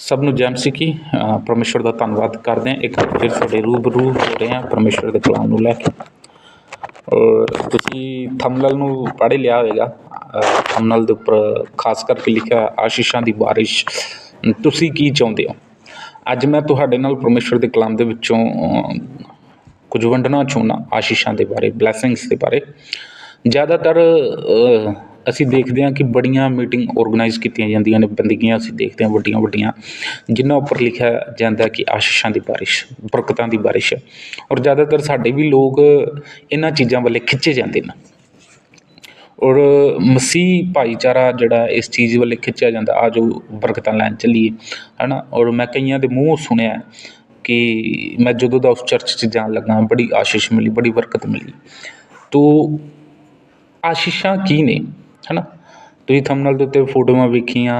ਸਭ ਨੂੰ ਜੈਮ ਸਿੱਖੀ। ਅ, ਦਾ ਧੰਨਵਾਦ ਕਰਦੇ ਹਾਂ। ਇੱਕ ਵਾਰ ਫਿਰ ਤੁਹਾਡੇ ਰੂਬਰੂ ਹੋ ਰਹੇ ਹਾਂ ਪਰਮੇਸ਼ਵਰ ਦੇ ਕਲਾਮ ਨੂੰ ਲੈ ਕੇ। ਔਰ ਤੁਸੀਂ ਥੰਬਨੇਲ ਨੂੰ ਪੜ੍ਹ ਲਿਆ ਹੋਵੇਗਾ। ਥੰਬਨੇਲ ਦੇ ਉੱਪਰ ਖਾਸ ਕਰਕੇ ਲਿਖਿਆ ਆਸ਼ੀਸ਼ਾਂ ਦੀ ਬਾਰਿਸ਼ ਤੁਸੀਂ ਕੀ ਚਾਹੁੰਦੇ ਹੋ? ਅੱਜ ਮੈਂ ਤੁਹਾਡੇ ਨਾਲ ਪਰਮੇਸ਼ਵਰ ਦੇ ਕਲਾਮ ਦੇ ਵਿੱਚੋਂ ਕੁਝ ਵੰਡਣਾ ਚਾਹੁੰਦਾ ਆਸ਼ੀਸ਼ਾਂ ਦੇ ਬਾਰੇ ਬਲੇਸਿੰਗਸ ਦੇ ਬਾਰੇ। ਜ਼ਿਆਦਾਤਰ ਅਸੀਂ ਦੇਖਦੇ ਹਾਂ ਕਿ ਬੜੀਆਂ ਮੀਟਿੰਗ ਔਰਗਨਾਈਜ਼ ਕੀਤੀਆਂ ਜਾਂਦੀਆਂ ਨੇ, ਬੰਦਗੀਆਂ ਅਸੀਂ ਦੇਖਦੇ ਹਾਂ ਵੱਡੀਆਂ ਵੱਡੀਆਂ ਜਿਨ੍ਹਾਂ ਉੱਪਰ ਲਿਖਿਆ ਜਾਂਦਾ ਕਿ ਆਸ਼ੀਸ਼ਾਂ ਦੀ ਬਾਰਿਸ਼, ਬਰਕਤਾਂ ਦੀ ਬਾਰਿਸ਼ ਔਰ ਜ਼ਿਆਦਾਤਰ ਸਾਡੇ ਵੀ ਲੋਕ ਇਹਨਾਂ ਚੀਜ਼ਾਂ ਵੱਲੇ ਖਿੱਚੇ ਜਾਂਦੇ ਨੇ ਔਰ ਮਸੀਹ ਭਾਈਚਾਰਾ ਜਿਹੜਾ ਇਸ ਚੀਜ਼ ਵੱਲ ਖਿੱਚਿਆ ਜਾਂਦਾ, ਆ ਜੋ ਬਰਕਤਾਂ ਲੈਣ ਚੱਲੀਏ ਹੈ ਨਾ ਔਰ ਮੈਂ ਕਈਆਂ ਦੇ ਮੂੰਹੋਂ ਸੁਣਿਆ ਕਿ ਮੈਂ ਜਦੋਂ ਦਾ ਉਸ ਚਰਚ 'ਚ ਜਾਣ ਲੱਗਾ, ਬੜੀ ਆਸ਼ੀਸ਼ ਮਿਲੀ, ਬੜੀ ਬਰਕਤ ਮਿਲੀ, ਤੋ ਆਸ਼ੀਸ਼ਾਂ ਕੀ ਨੇ? ਹੈ ਨਾ ਤੁਸੀਂ ਥੰਬਨੇਲ ਦੇ ਉੱਤੇ ਫੋਟੋਆਂ ਵੇਖੀਆਂ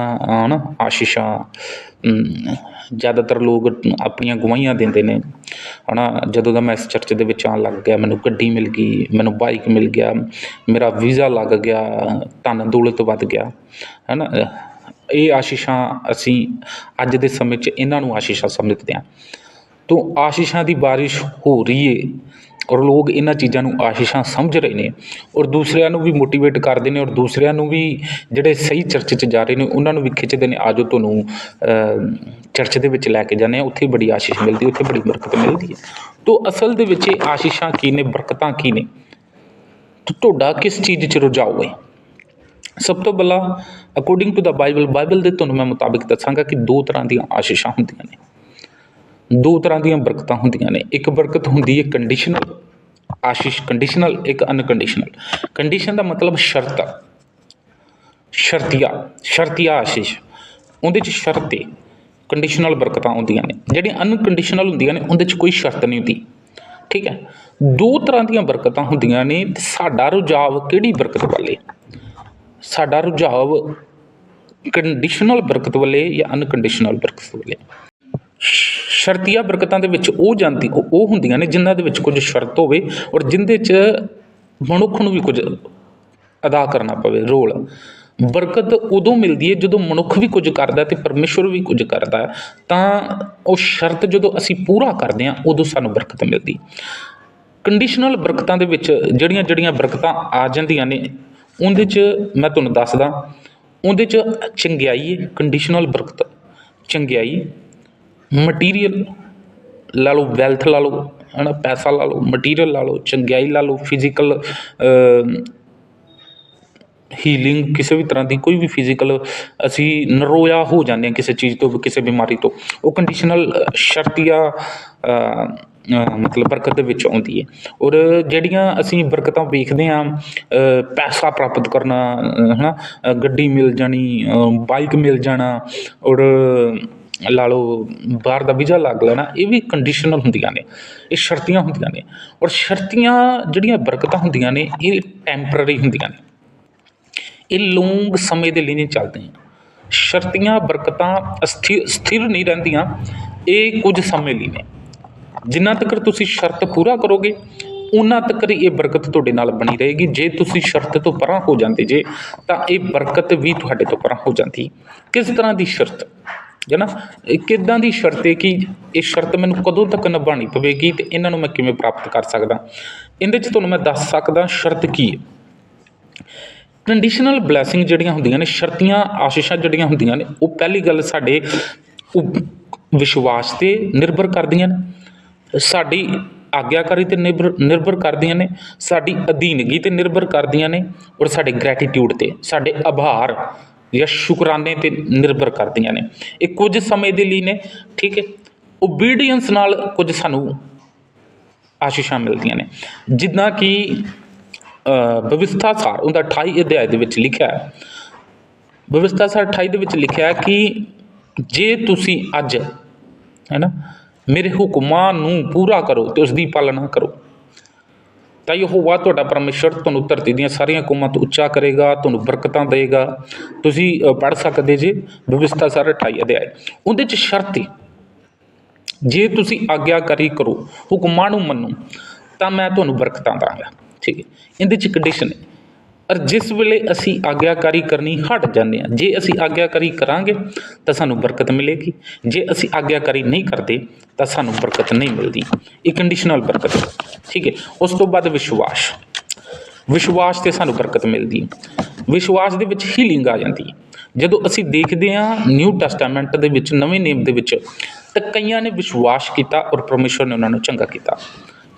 ਹਨਾ ਆਸ਼ੀਸ਼ਾਂ ਅਮ, ਜ਼ਿਆਦਾਤਰ ਲੋਕ ਆਪਣੀਆਂ ਗਵਾਹੀਆਂ ਦਿੰਦੇ ਨੇ। ਹੈ ਨਾ ਜਦੋਂ ਦਾ ਮੈਂ ਇਸ ਚਰਚ ਦੇ ਵਿੱਚ ਆਉਣ ਲੱਗ ਗਿਆ ਮੈਨੂੰ ਗੱਡੀ ਮਿਲ ਗਈ ਮੈਨੂੰ ਬਾਈਕ ਮਿਲ ਗਿਆ ਮੇਰਾ ਵੀਜ਼ਾ ਲੱਗ ਗਿਆ ਧਨ ਦੌਲਤ ਵੱਧ ਗਿਆ ਹੈ ਨਾ ਇਹ ਆਸ਼ੀਸ਼ਾਂ ਅਸੀਂ ਅੱਜ ਦੇ ਸਮੇਂ 'ਚ ਇਹਨਾਂ ਨੂੰ ਆਸ਼ੀਸ਼ਾਂ ਸਮਝਦੇ ਹਾਂ। ਤੋ ਆਸ਼ੀਸ਼ਾਂ ਦੀ ਬਾਰਿਸ਼ ਹੋ ਰਹੀ ਹੈ ਔਰ ਲੋਕ ਇਹਨਾਂ ਚੀਜ਼ਾਂ ਨੂੰ ਆਸ਼ਿਸ਼ਾਂ ਸਮਝ ਰਹੇ ਨੇ ਔਰ ਦੂਸਰਿਆਂ ਨੂੰ ਵੀ ਮੋਟੀਵੇਟ ਕਰਦੇ ਨੇ ਔਰ ਦੂਸਰਿਆਂ ਨੂੰ ਵੀ ਜਿਹੜੇ ਸਹੀ ਚਰਚ 'ਚ ਜਾ ਰਹੇ ਨੇ, ਉਹਨਾਂ ਨੂੰ ਵੀ ਖਿੱਚਦੇ ਨੇ। ਆਜੋ ਤੁਹਾਨੂੰ ਚਰਚ ਦੇ ਵਿੱਚ ਲੈ ਕੇ ਜਾਂਦੇ ਹਾਂ। ਉੱਥੇ ਬੜੀ ਆਸ਼ੀਸ਼ ਮਿਲਦੀ, ਉੱਥੇ ਬੜੀ ਬਰਕਤ ਮਿਲਦੀ ਹੈ। ਤੋ ਅਸਲ ਦੇ ਵਿੱਚ ਇਹ ਆਸ਼ੀਸ਼ਾਂ ਕੀ ਨੇ, ਬਰਕਤਾਂ ਕੀ ਨੇ? ਤੁਹਾਡਾ ਕਿਸ ਚੀਜ਼ 'ਚ ਰੁਝਾਓ ਹੈ? ਸਭ ਤੋਂ ਪਹਿਲਾਂ according to the Bible Bible ਦੇ ਤੁਹਾਨੂੰ ਮੈਂ ਮੁਤਾਬਿਕ ਦੱਸਾਂਗਾ ਕਿ ਦੋ ਤਰ੍ਹਾਂ ਦੀਆਂ ਆਸ਼ੀਸ਼ਾਂ ਹੁੰਦੀਆਂ ਨੇ। ਦੋ ਤਰ੍ਹਾਂ ਦੀਆਂ ਬਰਕਤਾਂ ਹੁੰਦੀਆਂ ਨੇ। ਇੱਕ ਬਰਕਤ ਹੁੰਦੀ ਹੈ ਕੰਡੀਸ਼ਨਲ ਆਸ਼ੀਸ਼ ਕੰਡੀਸ਼ਨਲ ਇੱਕ ਅਨਕੰਡੀਸ਼ਨਲ ਕੰਡੀਸ਼ਨ ਦਾ ਮਤਲਬ ਸ਼ਰਤ ਸ਼ਰਤੀਆ ਸ਼ਰਤੀਆ ਆਸ਼ੀਸ਼। ਉਹਦੇ 'ਚ ਸ਼ਰਤ ਹੈ ਕੰਡੀਸ਼ਨਲ ਬਰਕਤਾਂ ਹੁੰਦੀਆਂ ਨੇ। ਜਿਹੜੀਆਂ ਅਨਕੰਡੀਸ਼ਨਲ ਹੁੰਦੀਆਂ ਨੇ, ਉਹਦੇ 'ਚ ਕੋਈ ਸ਼ਰਤ ਨਹੀਂ ਹੁੰਦੀ। ਠੀਕ ਹੈ? ਦੋ ਤਰ੍ਹਾਂ ਦੀਆਂ ਬਰਕਤਾਂ ਹੁੰਦੀਆਂ ਨੇ ਤੇ ਸਾਡਾ ਰੁਝਾਵ ਕਿਹੜੀ ਬਰਕਤ ਵੱਲੇ? ਸਾਡਾ ਰੁਝਾਵ ਕੰਡੀਸ਼ਨਲ ਬਰਕਤ ਵੱਲੇ ਜਾਂ ਅਨਕੰਡੀਸ਼ਨਲ ਬਰਕਤ ਵੱਲੇ? ਸ਼ਰਤੀਆ ਬਰਕਤਾਂ ਦੇ ਵਿੱਚ ਉਹ ਜਾਂਦੀ, ਉਹ ਉਹ ਹੁੰਦੀਆਂ ਨੇ ਜਿਨ੍ਹਾਂ ਦੇ ਵਿੱਚ ਕੁਝ ਸ਼ਰਤ ਹੋਵੇ ਔਰ ਜਿੰਦੇ 'ਚ ਮਨੁੱਖ ਨੂੰ ਵੀ ਕੁਝ ਅਦਾ ਕਰਨਾ ਪਵੇ, ਰੋਲ। ਬਰਕਤ ਉਦੋਂ ਮਿਲਦੀ ਹੈ ਜਦੋਂ ਮਨੁੱਖ ਵੀ ਕੁਝ ਕਰਦਾ ਤੇ ਪਰਮੇਸ਼ਵਰ ਵੀ ਕੁਝ ਕਰਦਾ ਤਾਂ ਉਹ ਸ਼ਰਤ ਜਦੋਂ ਅਸੀਂ ਪੂਰਾ ਕਰਦੇ ਹਾਂ ਉਦੋਂ ਸਾਨੂੰ ਬਰਕਤ ਮਿਲਦੀ। ਕੰਡੀਸ਼ਨਲ ਬਰਕਤਾਂ ਦੇ ਵਿੱਚ ਜਿਹੜੀਆਂ ਜਿਹੜੀਆਂ ਬਰਕਤਾਂ ਆ ਜਾਂਦੀਆਂ ਨੇ, ਉਹਦੇ 'ਚ ਮੈਂ ਤੁਹਾਨੂੰ ਦੱਸਦਾ, ਉਹਦੇ 'ਚ ਚੰਗਿਆਈ ਹੈ ਕੰਡੀਸ਼ਨਲ ਬਰਕਤ ਚੰਗਿਆਈ। ਮਟੀਰੀਅਲ ਲਾ ਲਓ ਵੈਲਥ ਲਾ ਲਓ ਹੈ ਨਾ ਪੈਸਾ ਲਾ ਲਓ ਮਟੀਰੀਅਲ ਲਾ ਲਓ ਚੰਗਿਆਈ ਲਾ ਲਓ ਫਿਜ਼ੀਕਲ ਹੀਲਿੰਗ ਕਿਸੇ ਵੀ ਤਰ੍ਹਾਂ ਦੀ ਕੋਈ ਵੀ ਫਿਜ਼ੀਕਲ ਅਸੀਂ ਨਰੋਇਆ ਹੋ ਜਾਂਦੇ ਹਾਂ ਕਿਸੇ ਚੀਜ਼ ਤੋਂ ਕਿਸੇ ਬਿਮਾਰੀ ਤੋਂ। ਉਹ ਕੰਡੀਸ਼ਨਲ ਸ਼ਰਤੀਆ ਮਤਲਬ ਬਰਕਤ ਦੇ ਵਿੱਚ ਆਉਂਦੀ ਹੈ। ਔਰ ਜਿਹੜੀਆਂ ਅਸੀਂ ਬਰਕਤਾਂ ਵੇਖਦੇ ਹਾਂ ਪੈਸਾ ਪ੍ਰਾਪਤ ਕਰਨਾ ਅ, ਹਨਾ ਗੱਡੀ ਮਿਲ ਜਾਣੀ ਬਾਈਕ ਮਿਲ ਜਾਣਾ ਔਰ ਲਾ ਲਓ, ਬਾਹਰ ਦਾ ਵੀਜ਼ਾ ਲੱਗ ਲੈਣਾ, ਇਹ ਵੀ ਕੰਡੀਸ਼ਨਲ ਹੁੰਦੀਆਂ ਨੇ। ਇਹ ਸ਼ਰਤੀਆਂ ਹੁੰਦੀਆਂ ਨੇ। ਔਰ ਸ਼ਰਤੀਆਂ ਜਿਹੜੀਆਂ ਬਰਕਤਾਂ ਹੁੰਦੀਆਂ ਨੇ, ਇਹ ਟੈਂਪਰਰੀ ਹੁੰਦੀਆਂ ਨੇ। ਇਹ ਲੌਂਗ ਸਮੇਂ ਦੇ ਲਈ ਨਹੀਂ ਚੱਲਦੀਆਂ। ਸ਼ਰਤੀਆਂ, ਬਰਕਤਾਂ ਅਸਥਿਰ ਸਥਿਰ ਨਹੀਂ ਰਹਿੰਦੀਆਂ। ਇਹ ਕੁਝ ਸਮੇਂ ਲਈ ਨੇ। ਜਿੰਨਾ ਤੱਕ ਤੁਸੀਂ ਸ਼ਰਤ ਪੂਰਾ ਕਰੋਗੇ, ਉਹਨਾਂ ਤੱਕ ਇਹ ਬਰਕਤ ਤੁਹਾਡੇ ਨਾਲ ਬਣੀ ਰਹੇਗੀ। ਜੇ ਤੁਸੀਂ ਸ਼ਰਤ ਤੋਂ ਪਰਾਂ ਹੋ ਜਾਂਦੇ ਜੇ, ਤਾਂ ਇਹ ਬਰਕਤ ਵੀ ਤੁਹਾਡੇ ਤੋਂ ਪਰਾਂ ਹੋ ਜਾਂਦੀ। ਕਿਸ ਤਰ੍ਹਾਂ ਦੀ ਸ਼ਰਤ? ਹੈ ਨਾ ਇਹ ਕਿੱਦਾਂ ਦੀ ਸ਼ਰਤ ਹੈ ਕਿ ਇਹ ਸ਼ਰਤ ਮੈਨੂੰ ਕਦੋਂ ਤੱਕ ਨਿਭਾਉਣੀ ਪਵੇਗੀ ਅਤੇ ਇਹਨਾਂ ਨੂੰ ਮੈਂ ਕਿਵੇਂ ਪ੍ਰਾਪਤ ਕਰ ਸਕਦਾ? ਇਹਦੇ 'ਚ ਤੁਹਾਨੂੰ ਮੈਂ ਦੱਸ ਸਕਦਾ ਸ਼ਰਤ ਕੀ ਹੈ। ਕੰਡੀਸ਼ਨਲ ਬਲੈਸਿੰਗ ਜਿਹੜੀਆਂ ਹੁੰਦੀਆਂ ਨੇ, ਸ਼ਰਤੀਆਂ, ਆਸ਼ੀਸ਼ਾਂ ਜਿਹੜੀਆਂ ਹੁੰਦੀਆਂ ਨੇ, ਉਹ ਪਹਿਲੀ ਗੱਲ ਸਾਡੇ ਉਪ- ਵਿਸ਼ਵਾਸ ਤੇ ਨਿਰਭਰ ਕਰਦੀਆਂ ਨੇ। ਸਾਡੀ ਆਗਿਆਕਾਰੀ ਤੇ ਨਿਰਭਰ ਨਿਰਭਰ ਕਰਦੀਆਂ ਨੇ, ਸਾਡੀ ਅਧੀਨਗੀ ਤੇ ਨਿਰਭਰ ਕਰਦੀਆਂ ਨੇ ਔਰ ਸਾਡੇ ਗ੍ਰੈਟੀਟਿਊਡ ਤੇ, ਸਾਡੇ ਆਭਾਰ। ਜਾਂ ਸ਼ੁਕਰਾਨੇ ਤੇ ਨਿਰਭਰ ਕਰਦੀਆਂ ਨੇ। ਇਹ ਕੁਝ ਸਮੇਂ ਦੇ ਲਈ ਨੇ, ਠੀਕ ਹੈ? ਓਬੀਡੀਅੰਸ ਨਾਲ ਕੁਝ ਸਾਨੂੰ ਆਸ਼ੀਸ਼ਾਂ ਮਿਲਦੀਆਂ ਨੇ। ਜਿੱਦਾਂ ਕਿ ਵਿਵਸਥਾ ਸਾਰ ਉਹਦਾ 28 ਅਧਿਆਇ ਦੇ ਵਿੱਚ ਲਿਖਿਆ ਹੈ। ਵਿਵਸਥਾ ਸਾਰ 28 ਦੇ ਵਿੱਚ ਲਿਖਿਆ ਹੈ ਕਿ ਜੇ ਤੁਸੀਂ ਅੱਜ, ਹੈ ਨਾ, ਮੇਰੇ ਹੁਕਮਾਂ ਨੂੰ ਪੂਰਾ ਕਰੋ ਤੇ ਉਸ ਦੀ ਪਾਲਣਾ ਕਰੋ। ਤਾਂ ਯਹੋਵਾ ਤੁਹਾਡਾ ਪਰਮੇਸ਼ਰ ਤੁਹਾਨੂੰ ਧਰਤੀ ਦੀਆਂ ਸਾਰੀਆਂ ਕੌਮਾਂ ਤੋਂ ਉੱਚਾ ਕਰੇਗਾ, ਤੁਹਾਨੂੰ ਬਰਕਤਾਂ ਦੇਗਾ ਤੁਸੀਂ ਪੜ ਸਕਦੇ ਜੇ, ਵਿਵਸਥਾ ਸਾਰ 28 ਅਧਿਆਇ ਉਹਦੇ ਚ ਸ਼ਰਤ ਹੈ ਜੇ ਤੁਸੀਂ ਆਗਿਆਕਾਰੀ ਕਰੋ ਹੁਕਮਾਂ ਨੂੰ ਮੰਨੋ, ਤਾਂ ਮੈਂ ਤੁਹਾਨੂੰ ਬਰਕਤਾਂ ਦਾਂਗਾ। ਠੀਕ ਹੈ ਇਹਦੇ ਚ ਕੰਡੀਸ਼ਨ ਹੈ ਔਰ ਜਿਸ ਵੇਲੇ ਅਸੀਂ ਆਗਿਆਕਾਰੀ ਕਰਨੀ ਹਟ ਜਾਂਦੇ ਹਾਂ, ਜੇ ਅਸੀਂ ਆਗਿਆਕਾਰੀ ਕਰਾਂਗੇ ਤਾਂ ਸਾਨੂੰ ਬਰਕਤ ਮਿਲੇਗੀ, ਜੇ ਅਸੀਂ ਆਗਿਆਕਾਰੀ ਨਹੀਂ ਕਰਦੇ ਤਾਂ ਸਾਨੂੰ ਬਰਕਤ ਨਹੀਂ ਮਿਲਦੀ। ਇਹ ਕੰਡੀਸ਼ਨਲ ਬਰਕਤ ਠੀਕ ਹੈ? ਉਸ ਤੋਂ ਬਾਅਦ ਵਿਸ਼ਵਾਸ। ਵਿਸ਼ਵਾਸ ਤੇ ਸਾਨੂੰ ਬਰਕਤ ਮਿਲਦੀ ਹੈ। ਵਿਸ਼ਵਾਸ ਦੇ ਵਿੱਚ ਹੀਲਿੰਗ ਆ ਜਾਂਦੀ ਹੈ। ਜਦੋਂ ਅਸੀਂ ਦੇਖਦੇ ਹਾਂ ਨਿਊ ਟੈਸਟਾਮੈਂਟ ਦੇ ਵਿੱਚ, ਨਵੇਂ ਨੇਮ ਦੇ ਵਿੱਚ, ਤਾਂ ਕਈਆਂ ਨੇ ਵਿਸ਼ਵਾਸ ਕੀਤਾ ਔਰ ਪਰਮੇਸ਼ਵਰ ਨੇ ਉਹਨਾਂ ਨੂੰ ਚੰਗਾ ਕੀਤਾ।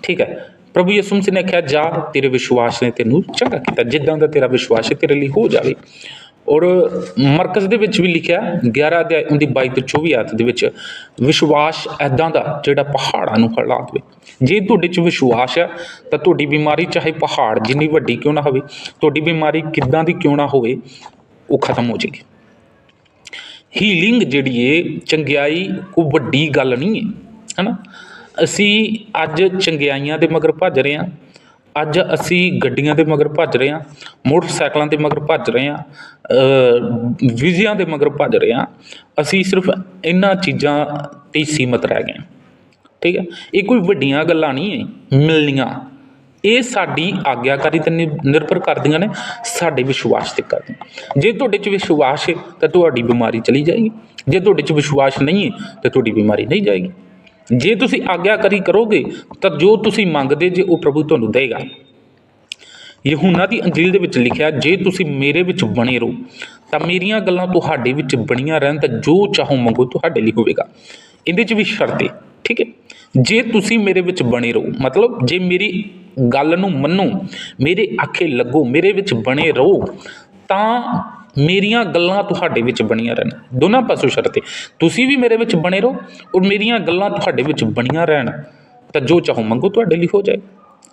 ਠੀਕ ਹੈ? ਪ੍ਰਭੂ ਯਿਸੂ ਮਸੀਹ ਨੇ ਕਿਹਾ, ਜਾ, ਤੇਰੇ ਵਿਸ਼ਵਾਸ ਨੇ ਤੈਨੂੰ ਚੰਗਾ ਕੀਤਾ। ਜਿੱਦਾਂ ਦਾ ਤੇਰਾ ਵਿਸ਼ਵਾਸ ਹੈ, ਤੇਰੇ ਲਈ ਹੋ ਜਾਵੇ। ਔਰ ਮਰਕਜ਼ ਦੇ ਵਿੱਚ ਵੀ ਲਿਖਿਆ 11 ਅਧਿਆਇ ਉਹਦੀ 22 ਤੋਂ 24 ਆਇਤ ਦੇ ਵਿੱਚ, ਵਿਸ਼ਵਾਸ ਐਦਾਂ ਦਾ ਜਿਹੜਾ ਪਹਾੜਾਂ ਨੂੰ ਹਿਲਾ ਦੇਵੇ। ਜੇ ਤੁਹਾਡੇ 'ਚ ਵਿਸ਼ਵਾਸ ਹੈ ਤਾਂ ਤੁਹਾਡੀ ਬਿਮਾਰੀ ਚਾਹੇ ਪਹਾੜ ਜਿੰਨੀ ਵੱਡੀ ਕਿਉਂ ਨਾ ਹੋਵੇ, ਤੁਹਾਡੀ ਬਿਮਾਰੀ ਕਿੱਦਾਂ ਦੀ ਕਿਉਂ ਨਾ ਹੋਵੇ, ਉਹ ਖਤਮ ਹੋ ਜਾਏਗੀ। ਹੀਲਿੰਗ ਜਿਹੜੀ ਏ, ਚੰਗਿਆਈ ਕੋਈ ਵੱਡੀ ਗੱਲ ਨਹੀਂ ਹੈ ਹਨਾ? ਅਸੀਂ ਅੱਜ ਚੰਗਿਆਈਆਂ ਦੇ ਮਗਰ ਭੱਜ ਰਹੇ ਹਾਂ। ਅੱਜ ਅਸੀਂ ਗੱਡੀਆਂ ਦੇ ਮਗਰ ਭੱਜ ਰਹੇ ਹਾਂ ਮੋਟਰਸਾਈਕਲਾਂ ਦੇ ਮਗਰ ਭੱਜ ਰਹੇ ਹਾਂ ਅ, ਵੀਜ਼ਿਆਂ ਦੇ ਮਗਰ ਭੱਜ ਰਹੇ ਹਾਂ। ਅਸੀਂ ਸਿਰਫ ਇਹਨਾਂ ਚੀਜ਼ਾਂ ਤੇ ਹੀ ਸੀਮਤ ਰਹਿ ਗਏ ਹਾਂ। ਠੀਕ ਹੈ? ਇਹ ਕੋਈ ਵੱਡੀਆਂ ਗੱਲਾਂ ਨਹੀਂ ਹੈ ਮਿਲਣੀਆਂ। ਇਹ ਸਾਡੀ ਆਗਿਆਕਾਰੀ ਤੇ ਨਿ- ਨਿਰਭਰ ਕਰਦੀਆਂ ਨੇ ਸਾਡੇ ਵਿਸ਼ਵਾਸ ਤੇ ਕਰਦੀਆਂ ਜੇ ਤੁਹਾਡੇ 'ਚ ਵਿਸ਼ਵਾਸ ਹੈ ਤਾਂ ਤੁਹਾਡੀ ਬਿਮਾਰੀ ਚਲੀ ਜਾਏਗੀ। ਜੇ ਤੁਹਾਡੇ 'ਚ ਵਿਸ਼ਵਾਸ ਨਹੀਂ ਹੈ ਤਾਂ ਤੁਹਾਡੀ ਬਿਮਾਰੀ ਨਹੀਂ ਜਾਏਗੀ। ਜੇ ਤੁਸੀਂ ਆਗਿਆਕਾਰੀ ਕਰੋਗੇ, ਤਾਂ ਜੋ ਤੁਸੀਂ ਮੰਗਦੇ ਜੇ, ਉਹ ਪ੍ਰਭੂ ਤੁਹਾਨੂੰ ਦੇਗਾ। ਯਹੂਨਾ ਦੀ ਅੰਜੀਲ ਦੇ ਵਿੱਚ ਲਿਖਿਆ, ਜੇ ਤੁਸੀਂ ਮੇਰੇ ਵਿੱਚ ਬਣੇ ਰਹੋ, ਤਾਂ ਮੇਰੀਆਂ ਗੱਲਾਂ ਤੁਹਾਡੇ ਵਿੱਚ ਬਣੀਆਂ ਰਹਿਣ, ਤਾਂ ਜੋ ਚਾਹੋ ਮੰਗੋ, ਤੁਹਾਡੇ ਲਈ ਹੋਵੇਗਾ। ਇਹਦੇ 'ਚ ਵੀ ਸ਼ਰਤ ਹੈ ਠੀਕ ਹੈ ਜੇ ਤੁਸੀਂ ਮੇਰੇ ਵਿੱਚ ਬਣੇ ਰਹੋ, ਮਤਲਬ ਜੇ ਮੇਰੀ ਗੱਲ ਨੂੰ ਮੰਨੋ, ਮੇਰੇ ਆਖੇ ਲੱਗੋ, ਮੇਰੇ ਵਿੱਚ ਬਣੇ ਰਹੋ, ਤਾਂ ਮੇਰੀਆਂ ਗੱਲਾਂ ਤੁਹਾਡੇ ਵਿੱਚ ਬਣੀਆਂ ਰਹਿਣ। ਦੋਨਾਂ ਪਾਸੋਂ ਸ਼ਰਤ ਹੈ। ਤੁਸੀਂ ਵੀ ਮੇਰੇ ਵਿੱਚ ਬਣੇ ਰਹੋ ਔਰ ਮੇਰੀਆਂ ਗੱਲਾਂ ਤੁਹਾਡੇ ਵਿੱਚ ਬਣੀਆਂ ਰਹਿਣ। ਤਾਂ ਜੋ ਚਾਹੋ ਮੰਗੋ ਤੁਹਾਡੇ ਲਈ ਹੋ ਜਾਏ।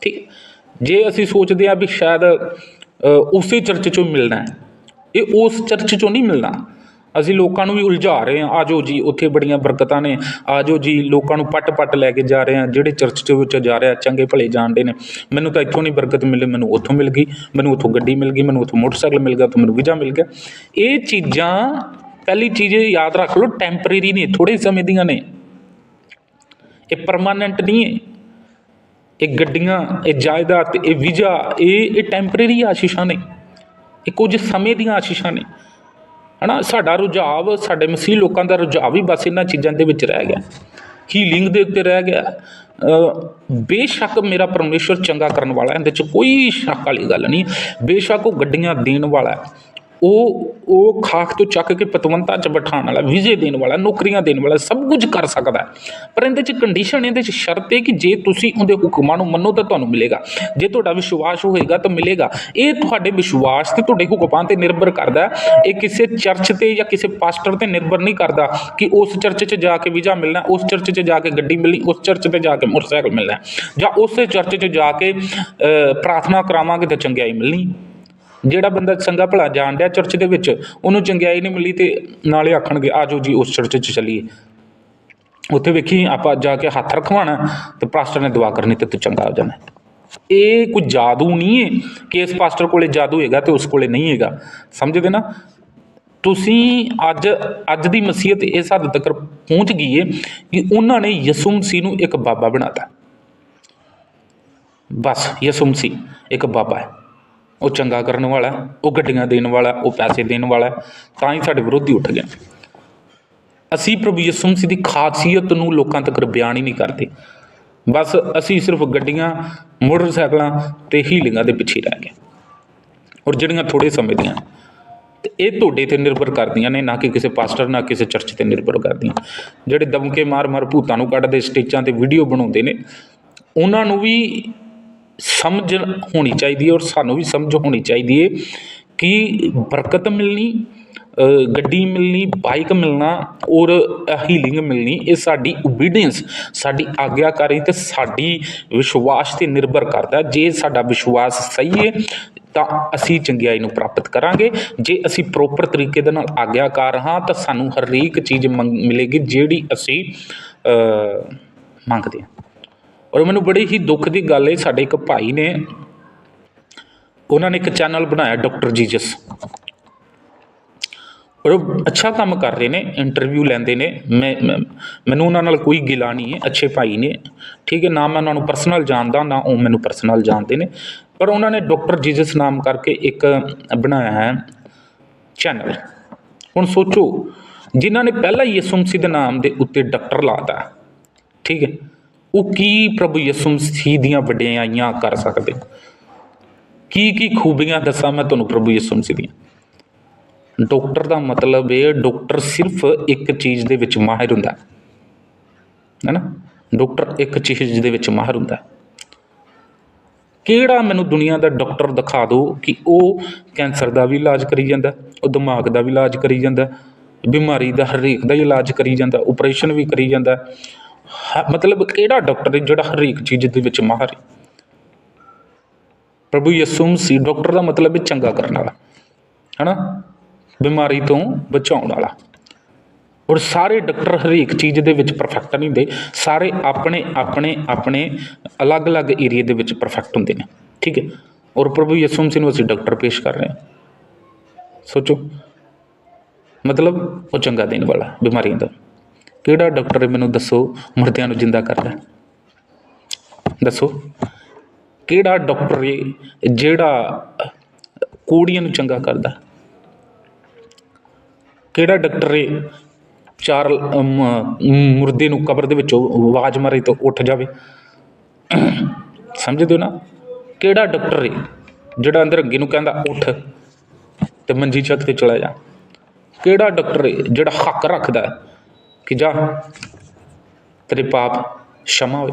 ਠੀਕ ਜੇ ਅਸੀਂ ਸੋਚਦੇ ਆ ਵੀ ਸ਼ਾਇਦ ਉਸੇ ਚਰਚ ਚੋਂ ਮਿਲਣਾ ਇਹ ਉਸ ਚਰਚ ਚੋਂ ਨਹੀਂ ਮਿਲਣਾ। ਅਸੀਂ ਲੋਕਾਂ ਨੂੰ ਵੀ ਉਲਝਾ ਰਹੇ ਹਾਂ। ਆਜੋ ਜੀ, ਉੱਥੇ ਬੜੀਆਂ ਬਰਕਤਾਂ ਨੇ। ਆਜੋ ਜੀ, ਲੋਕਾਂ ਨੂੰ ਪੱਟ-ਪੱਟ ਲੈ ਕੇ ਜਾ ਰਹੇ ਹਾਂ। ਜਿਹੜੇ ਚਰਚ ਦੇ ਵਿੱਚ ਜਾ ਰਿਹਾ, ਚੰਗੇ ਭਲੇ ਜਾਣਦੇ ਨੇ। ਮੈਨੂੰ ਤਾਂ ਇੱਥੋਂ ਨਹੀਂ ਬਰਕਤ ਮਿਲੀ, ਮੈਨੂੰ ਉੱਥੋਂ ਮਿਲ ਗਈ। ਮੈਨੂੰ ਉੱਥੋਂ ਗੱਡੀ ਮਿਲ ਗਈ, ਮੈਨੂੰ ਉੱਥੋਂ ਮੋਟਰਸਾਈਕਲ ਮਿਲ ਗਿਆ, ਉੱਥੋਂ ਮੈਨੂੰ ਵੀਜ਼ਾ ਮਿਲ ਗਿਆ। ਇਹ ਚੀਜ਼ਾਂ, ਪਹਿਲੀ ਚੀਜ਼ ਯਾਦ ਰੱਖ ਲਓ ਟੈਂਪਰੇਰੀ ਨੇ ਥੋੜੇ ਸਮੇਂ ਦੀਆਂ ਨੇ। ਇਹ ਪਰਮਾਨੈਂਟ ਨਹੀਂ ਹੈ। ਇਹ ਗੱਡੀਆਂ, ਇਹ ਜਾਇਦਾਦ, ਇਹ ਵੀਜ਼ਾ, ਇਹ ਇਹ ਟੈਂਪਰੇਰੀ ਆਸ਼ੀਸ਼ਾਂ ਨੇ। ਇਹ ਕੁਝ ਸਮੇਂ ਦੀਆਂ ਆਸ਼ੀਸ਼ਾਂ ਨੇ। ਹਨਾ? ਸਾਡਾ ਰੁਝਾਵ ਸਾਡੇ ਮਸੀਹ ਲੋਕਾਂ ਦਾ ਰੁਝਾਵ ਹੀ ਬਸ ਇਹਨਾਂ ਚੀਜ਼ਾਂ ਦੇ ਵਿੱਚ ਰਹਿ ਗਿਆ। ਹੀਲਿੰਗ ਦੇ ਉੱਤੇ ਰਹਿ ਗਿਆ। ਬੇਸ਼ੱਕ ਮੇਰਾ ਪਰਮੇਸ਼ਵਰ ਚੰਗਾ ਕਰਨ ਵਾਲਾ ਹੈ, ਇਹਦੇ 'ਚ ਕੋਈ ਸ਼ੱਕ ਵਾਲੀ ਗੱਲ ਨਹੀਂ। ਬੇਸ਼ੱਕ ਉਹ ਗੱਡੀਆਂ ਦੇਣ ਵਾਲਾ ਹੈ। ਉਹ ਉਹ ਖਾਖ ਤੋਂ ਚੱਕ ਕੇ ਪਤਵੰਤਾ 'ਚ ਬਿਠਾਉਣ ਵਾਲਾ, ਵੀਜ਼ੇ ਦੇਣ ਵਾਲਾ, ਨੌਕਰੀਆਂ ਦੇਣ ਵਾਲਾ, ਸਭ ਕੁਝ ਕਰ ਸਕਦਾ ਪਰ ਇਹਦੇ 'ਚ ਕੰਡੀਸ਼ਨ ਇਹਦੇ 'ਚ ਸ਼ਰਤ ਹੈ ਕਿ ਜੇ ਤੁਸੀਂ ਉਹਦੇ ਹੁਕਮਾਂ ਨੂੰ ਮੰਨੋ ਤਾਂ ਤੁਹਾਨੂੰ ਮਿਲੇਗਾ। ਜੇ ਤੁਹਾਡਾ ਵਿਸ਼ਵਾਸ ਹੋਏਗਾ ਤਾਂ ਮਿਲੇਗਾ। ਇਹ ਤੁਹਾਡੇ ਵਿਸ਼ਵਾਸ ਤੇ ਤੁਹਾਡੇ ਹੁਕਮਾਂ ਤੇ ਨਿਰਭਰ ਕਰਦਾ ਇਹ ਕਿਸੇ ਚਰਚ ਤੇ ਜਾਂ ਕਿਸੇ ਪਾਸਟਰ ਤੇ ਨਿਰਭਰ ਨਹੀਂ ਕਰਦਾ ਕਿ ਉਸ ਚਰਚ 'ਚ ਜਾ ਕੇ ਵੀਜ਼ਾ ਮਿਲਣਾ, ਉਸ ਚਰਚ 'ਚ ਜਾ ਕੇ ਗੱਡੀ ਮਿਲਣੀ, ਉਸ ਚਰਚ ਤੇ ਜਾ ਕੇ ਮੋਟਰਸਾਈਕਲ ਮਿਲਣਾ ਜਾਂ ਉਸੇ ਚਰਚ 'ਚ ਜਾ ਕੇ ਪ੍ਰਾਰਥਨਾ ਕਰਾਵਾਂਗੇ ਤਾਂ ਚੰਗਿਆਈ ਮਿਲਣੀ। ਜਿਹੜਾ ਬੰਦਾ ਚੰਗਾ ਭਲਾ ਜਾਣ ਡਿਆ ਚਰਚ ਦੇ ਵਿੱਚ, ਉਹਨੂੰ ਚੰਗਿਆਈ ਨਹੀਂ ਮਿਲੀ ਤੇ ਨਾਲੇ ਆਖਣਗੇ ਆਜੋ ਜੀ, ਉਸ ਚਰਚ 'ਚ ਚੱਲੀਏ। ਉੱਥੇ ਵੇਖੀ, ਆਪਾਂ ਜਾ ਕੇ ਹੱਥ ਰਖਵਾਣਾ ਤੇ ਪਾਸਟਰ ਨੇ ਦੁਆ ਕਰਨੀ ਤੇ ਤੂੰ ਚੰਗਾ ਹੋ ਜਾਣਾ। ਇਹ ਕੋਈ ਜਾਦੂ ਨਹੀਂ ਹੈ ਕਿ ਇਸ ਪਾਸਟਰ ਕੋਲੇ ਜਾਦੂ ਹੈਗਾ ਤੇ ਉਸ ਕੋਲੇ ਨਹੀਂ ਹੈਗਾ। ਸਮਝਦੇ ਨਾ? ਤੁਸੀਂ ਅੱਜ ਅੱਜ ਦੀ ਮਸੀਹਤ ਇਸ ਹੱਦ ਤੱਕ ਪਹੁੰਚ ਗਈ ਹੈ ਕਿ ਉਹਨਾਂ ਨੇ ਯਿਸੂ ਮਸੀਹ ਨੂੰ ਇੱਕ ਬਾਬਾ ਬਣਾਤਾ। ਬਸ, ਯਿਸੂ ਮਸੀਹ ਇੱਕ ਬਾਬਾ ਹੈ। ਉਹ ਚੰਗਾ ਕਰਨ ਵਾਲਾ ਉਹ ਗੱਡੀਆਂ ਦੇਣ ਵਾਲਾ ਉਹ ਪੈਸੇ ਦੇਣ ਵਾਲਾ ਤਾਂ ਹੀ ਸਾਡੇ ਵਿਰੋਧੀ ਉੱਠ ਗਏ। ਅਸੀਂ ਪ੍ਰਭੂ ਯਿਸੂ ਮਸੀਹ ਦੀ ਖਾਸੀਅਤ ਨੂੰ ਲੋਕਾਂ ਤੱਕ ਬਿਆਨ ਹੀ ਨਹੀਂ ਕਰਦੇ। ਬਸ ਅਸੀਂ ਸਿਰਫ ਗੱਡੀਆਂ, ਮੋਟਰਸਾਈਕਲਾਂ ਤੇ ਹੀਲਿੰਗਾਂ ਦੇ ਪਿੱਛੇ ਰਹਿ ਗਏ। ਔਰ ਜਿਹੜੀਆਂ ਥੋੜੇ ਸਮੇਂ ਦੀਆਂ ਨੇ। ਤੇ ਇਹ ਤੁਹਾਡੇ ਤੇ ਨਿਰਭਰ ਕਰਦੀਆਂ ਨੇ, ਨਾ ਕਿ ਕਿਸੇ ਪਾਸਟਰ, ਨਾ ਕਿਸੇ ਚਰਚ ਤੇ ਨਿਰਭਰ ਕਰਦੀਆਂ। ਜਿਹੜੇ ਦਮਕੇ ਮਾਰ ਮਾਰ ਭੂਤਾਂ ਨੂੰ ਕੱਢਦੇ, ਸਟੇਜਾਂ ਤੇ ਵੀਡੀਓ ਬਣਾਉਂਦੇ ਨੇ, ਉਹਨਾਂ ਨੂੰ ਵੀ ਸਮਝ ਹੋਣੀ ਚਾਹੀਦੀ ਹੈ ਔਰ ਸਾਨੂੰ ਵੀ ਸਮਝ ਹੋਣੀ ਚਾਹੀਦੀ ਹੈ ਕਿ ਬਰਕਤ ਮਿਲਣੀ ਗੱਡੀ ਮਿਲਣੀ ਬਾਈਕ ਮਿਲਣਾ ਔਰ ਹੀਲਿੰਗ ਮਿਲਣੀ ਇਹ ਸਾਡੀ ਓਬੀਡੀਐਂਸ ਸਾਡੀ ਆਗਿਆਕਾਰੀ ਤੇ ਸਾਡੀ ਵਿਸ਼ਵਾਸ ਤੇ ਨਿਰਭਰ ਕਰਦਾ ਜੇ ਸਾਡਾ ਵਿਸ਼ਵਾਸ ਸਹੀ ਹੈ, ਤਾਂ ਅਸੀਂ ਚੰਗਿਆਈ ਨੂੰ ਪ੍ਰਾਪਤ ਕਰਾਂਗੇ। ਜੇ ਅਸੀਂ ਪ੍ਰੋਪਰ ਤਰੀਕੇ ਦੇ ਨਾਲ ਆਗਿਆਕਾਰ ਹਾਂ, ਤਾਂ ਸਾਨੂੰ ਹਰੇਕ ਚੀਜ਼ ਮੰਗ- ਮਿਲੇਗੀ ਜਿਹੜੀ ਅਸੀਂ ਮੰਗਦੇ ਹਾਂ। ਔਰ ਮੈਨੂੰ ਬੜੀ ਹੀ ਦੁੱਖ ਦੀ ਗੱਲ ਹੈ, ਸਾਡੇ ਇੱਕ ਭਾਈ ਨੇ, ਉਹਨਾਂ ਨੇ ਇੱਕ ਚੈਨਲ ਬਣਾਇਆ ਡਾਕਟਰ ਜੀਜਸ ਔਰ ਉਹ ਅੱਛਾ ਕੰਮ ਕਰ ਰਹੇ ਨੇ ਇੰਟਰਵਿਊ ਲੈਂਦੇ ਨੇ। ਮੈਂ, ਮੈਂ- ਮੈਨੂੰ ਉਹਨਾਂ ਨਾਲ ਕੋਈ ਗਿਲਾ ਨਹੀਂ ਹੈ, ਅੱਛੇ ਭਾਈ ਨੇ। ਠੀਕ ਹੈ, ਨਾ ਮੈਂ ਉਹਨਾਂ ਨੂੰ ਪਰਸਨਲ ਜਾਣਦਾ, ਨਾ ਉਹ ਮੈਨੂੰ ਪਰਸਨਲ ਜਾਣਦੇ ਨੇ। ਪਰ ਉਹਨਾਂ ਨੇ ਡਾਕਟਰ ਜੀਜਸ ਨਾਮ ਕਰਕੇ ਇੱਕ ਬਣਾਇਆ ਹੈ ਚੈਨਲ ਹੁਣ ਸੋਚੋ, ਜਿਨ੍ਹਾਂ ਨੇ ਪਹਿਲਾਂ ਹੀ ਯਿਸੂ ਮਸੀਹ ਦੇ ਨਾਮ ਦੇ ਉੱਤੇ ਡਾਕਟਰ ਲਾਤਾ ਠੀਕ ਹੈ। ਉਹ ਕੀ ਪ੍ਰਭੂ ਯਿਸੂ ਮਸੀਹ ਦੀਆਂ ਵਡਿਆਈਆਂ ਕਰ ਸਕਦੇ? ਕੀ ਕੀ ਖੂਬੀਆਂ ਦੱਸਾਂ ਮੈਂ ਤੁਹਾਨੂੰ ਪ੍ਰਭੂ ਯਿਸੂ ਮਸੀਹ ਦੀਆਂ? ਡਾਕਟਰ ਦਾ ਮਤਲਬ ਇਹ, ਡਾਕਟਰ ਸਿਰਫ ਇੱਕ ਚੀਜ਼ ਦੇ ਵਿੱਚ ਮਾਹਿਰ ਹੁੰਦਾ। ਹੈ ਨਾ? ਡਾਕਟਰ ਇੱਕ ਚੀਜ਼ ਦੇ ਵਿੱਚ ਮਾਹਿਰ ਹੁੰਦਾ। ਕਿਹੜਾ ਮੈਨੂੰ ਦੁਨੀਆ ਦਾ ਡਾਕਟਰ ਦਿਖਾ ਦਿਓ ਕਿ ਉਹ ਕੈਂਸਰ ਦਾ ਵੀ ਇਲਾਜ ਕਰੀ ਜਾਂਦਾ, ਉਹ ਦਿਮਾਗ ਦਾ ਵੀ ਇਲਾਜ ਕਰੀ ਜਾਂਦਾ, ਬਿਮਾਰੀ ਦਾ ਹਰੇਕ ਦਾ ਹੀ ਇਲਾਜ ਕਰੀ ਜਾਂਦਾ ਆਪਰੇਸ਼ਨ ਵੀ ਕਰੀ ਜਾਂਦਾ ਮਤਲਬ ਕਿਹੜਾ ਡਾਕਟਰ ਹੈ ਜਿਹੜਾ ਹਰੇਕ ਚੀਜ਼ ਦੇ ਵਿੱਚ ਮਾਹਰ ਹੈ? ਪ੍ਰਭੂ ਯਿਸੂ ਮਸੀਹ ਡਾਕਟਰ ਦਾ ਮਤਲਬ ਹੈ ਚੰਗਾ ਕਰਨ ਵਾਲਾ, ਹੈਨਾ? ਬਿਮਾਰੀ ਤੋਂ ਬਚਾਉਣ ਵਾਲਾ। ਔਰ ਸਾਰੇ ਡਾਕਟਰ ਹਰੇਕ ਚੀਜ਼ ਦੇ ਵਿੱਚ ਪਰਫੈਕਟ ਨਹੀਂ ਹੁੰਦੇ, ਸਾਰੇ ਆਪਣੇ ਆਪਣੇ ਆਪਣੇ ਅਲੱਗ-ਅਲੱਗ ਏਰੀਆ ਦੇ ਵਿੱਚ ਪਰਫੈਕਟ ਹੁੰਦੇ ਨੇ, ਠੀਕ ਹੈ? ਔਰ ਪ੍ਰਭੂ ਯਿਸੂ ਮਸੀਹ ਨੂੰ ਅਸੀਂ ਡਾਕਟਰ ਪੇਸ਼ ਕਰ ਰਹੇ ਹਾਂ। ਸੋਚੋ, ਮਤਲਬ ਉਹ ਚੰਗਾ ਦੇਣ ਵਾਲਾ ਬਿਮਾਰੀਆਂ ਦਾ ਕਿਹੜਾ ਡਾਕਟਰ ਮੈਨੂੰ ਦੱਸੋ? ਮੁਰਦਿਆਂ ਨੂੰ ਜਿੰਦਾ ਕਰਦਾ ਦੱਸੋ। ਕਿਹੜਾ ਡਾਕਟਰ ਹੈ ਜਿਹੜਾ ਕੋੜੀਆਂ ਨੂੰ ਚੰਗਾ ਕਰਦਾ ਕਿਹੜਾ ਡਾਕਟਰ ਹੈ ਚਾਰ ਮੁਰਦੇ ਨੂੰ ਕਬਰ ਦੇ ਵਿੱਚੋਂ ਆਵਾਜ਼ ਮਾਰੇ ਤਾਂ ਉੱਠ ਜਾਵੇ? ਸਮਝਦੇ ਹੋ ਨਾ। ਕਿਹੜਾ ਡਾਕਟਰ ਹੈ ਜਿਹੜਾ ਅੰਦਰ ਅੱਗੇ ਨੂੰ ਕਹਿੰਦਾ, ਉੱਠ ਤੇ ਮੰਜੀ ਚੱਕ ਤੇ ਚਲਾ ਜਾ। ਕਿਹੜਾ ਡਾਕਟਰ ਹੈ ਜਿਹੜਾ ਹੱਕ ਰੱਖਦਾ ਕਿ ਜਾ, ਤੇਰੇ ਪਾਪ ਸ਼ਮਾ ਹੋਏ।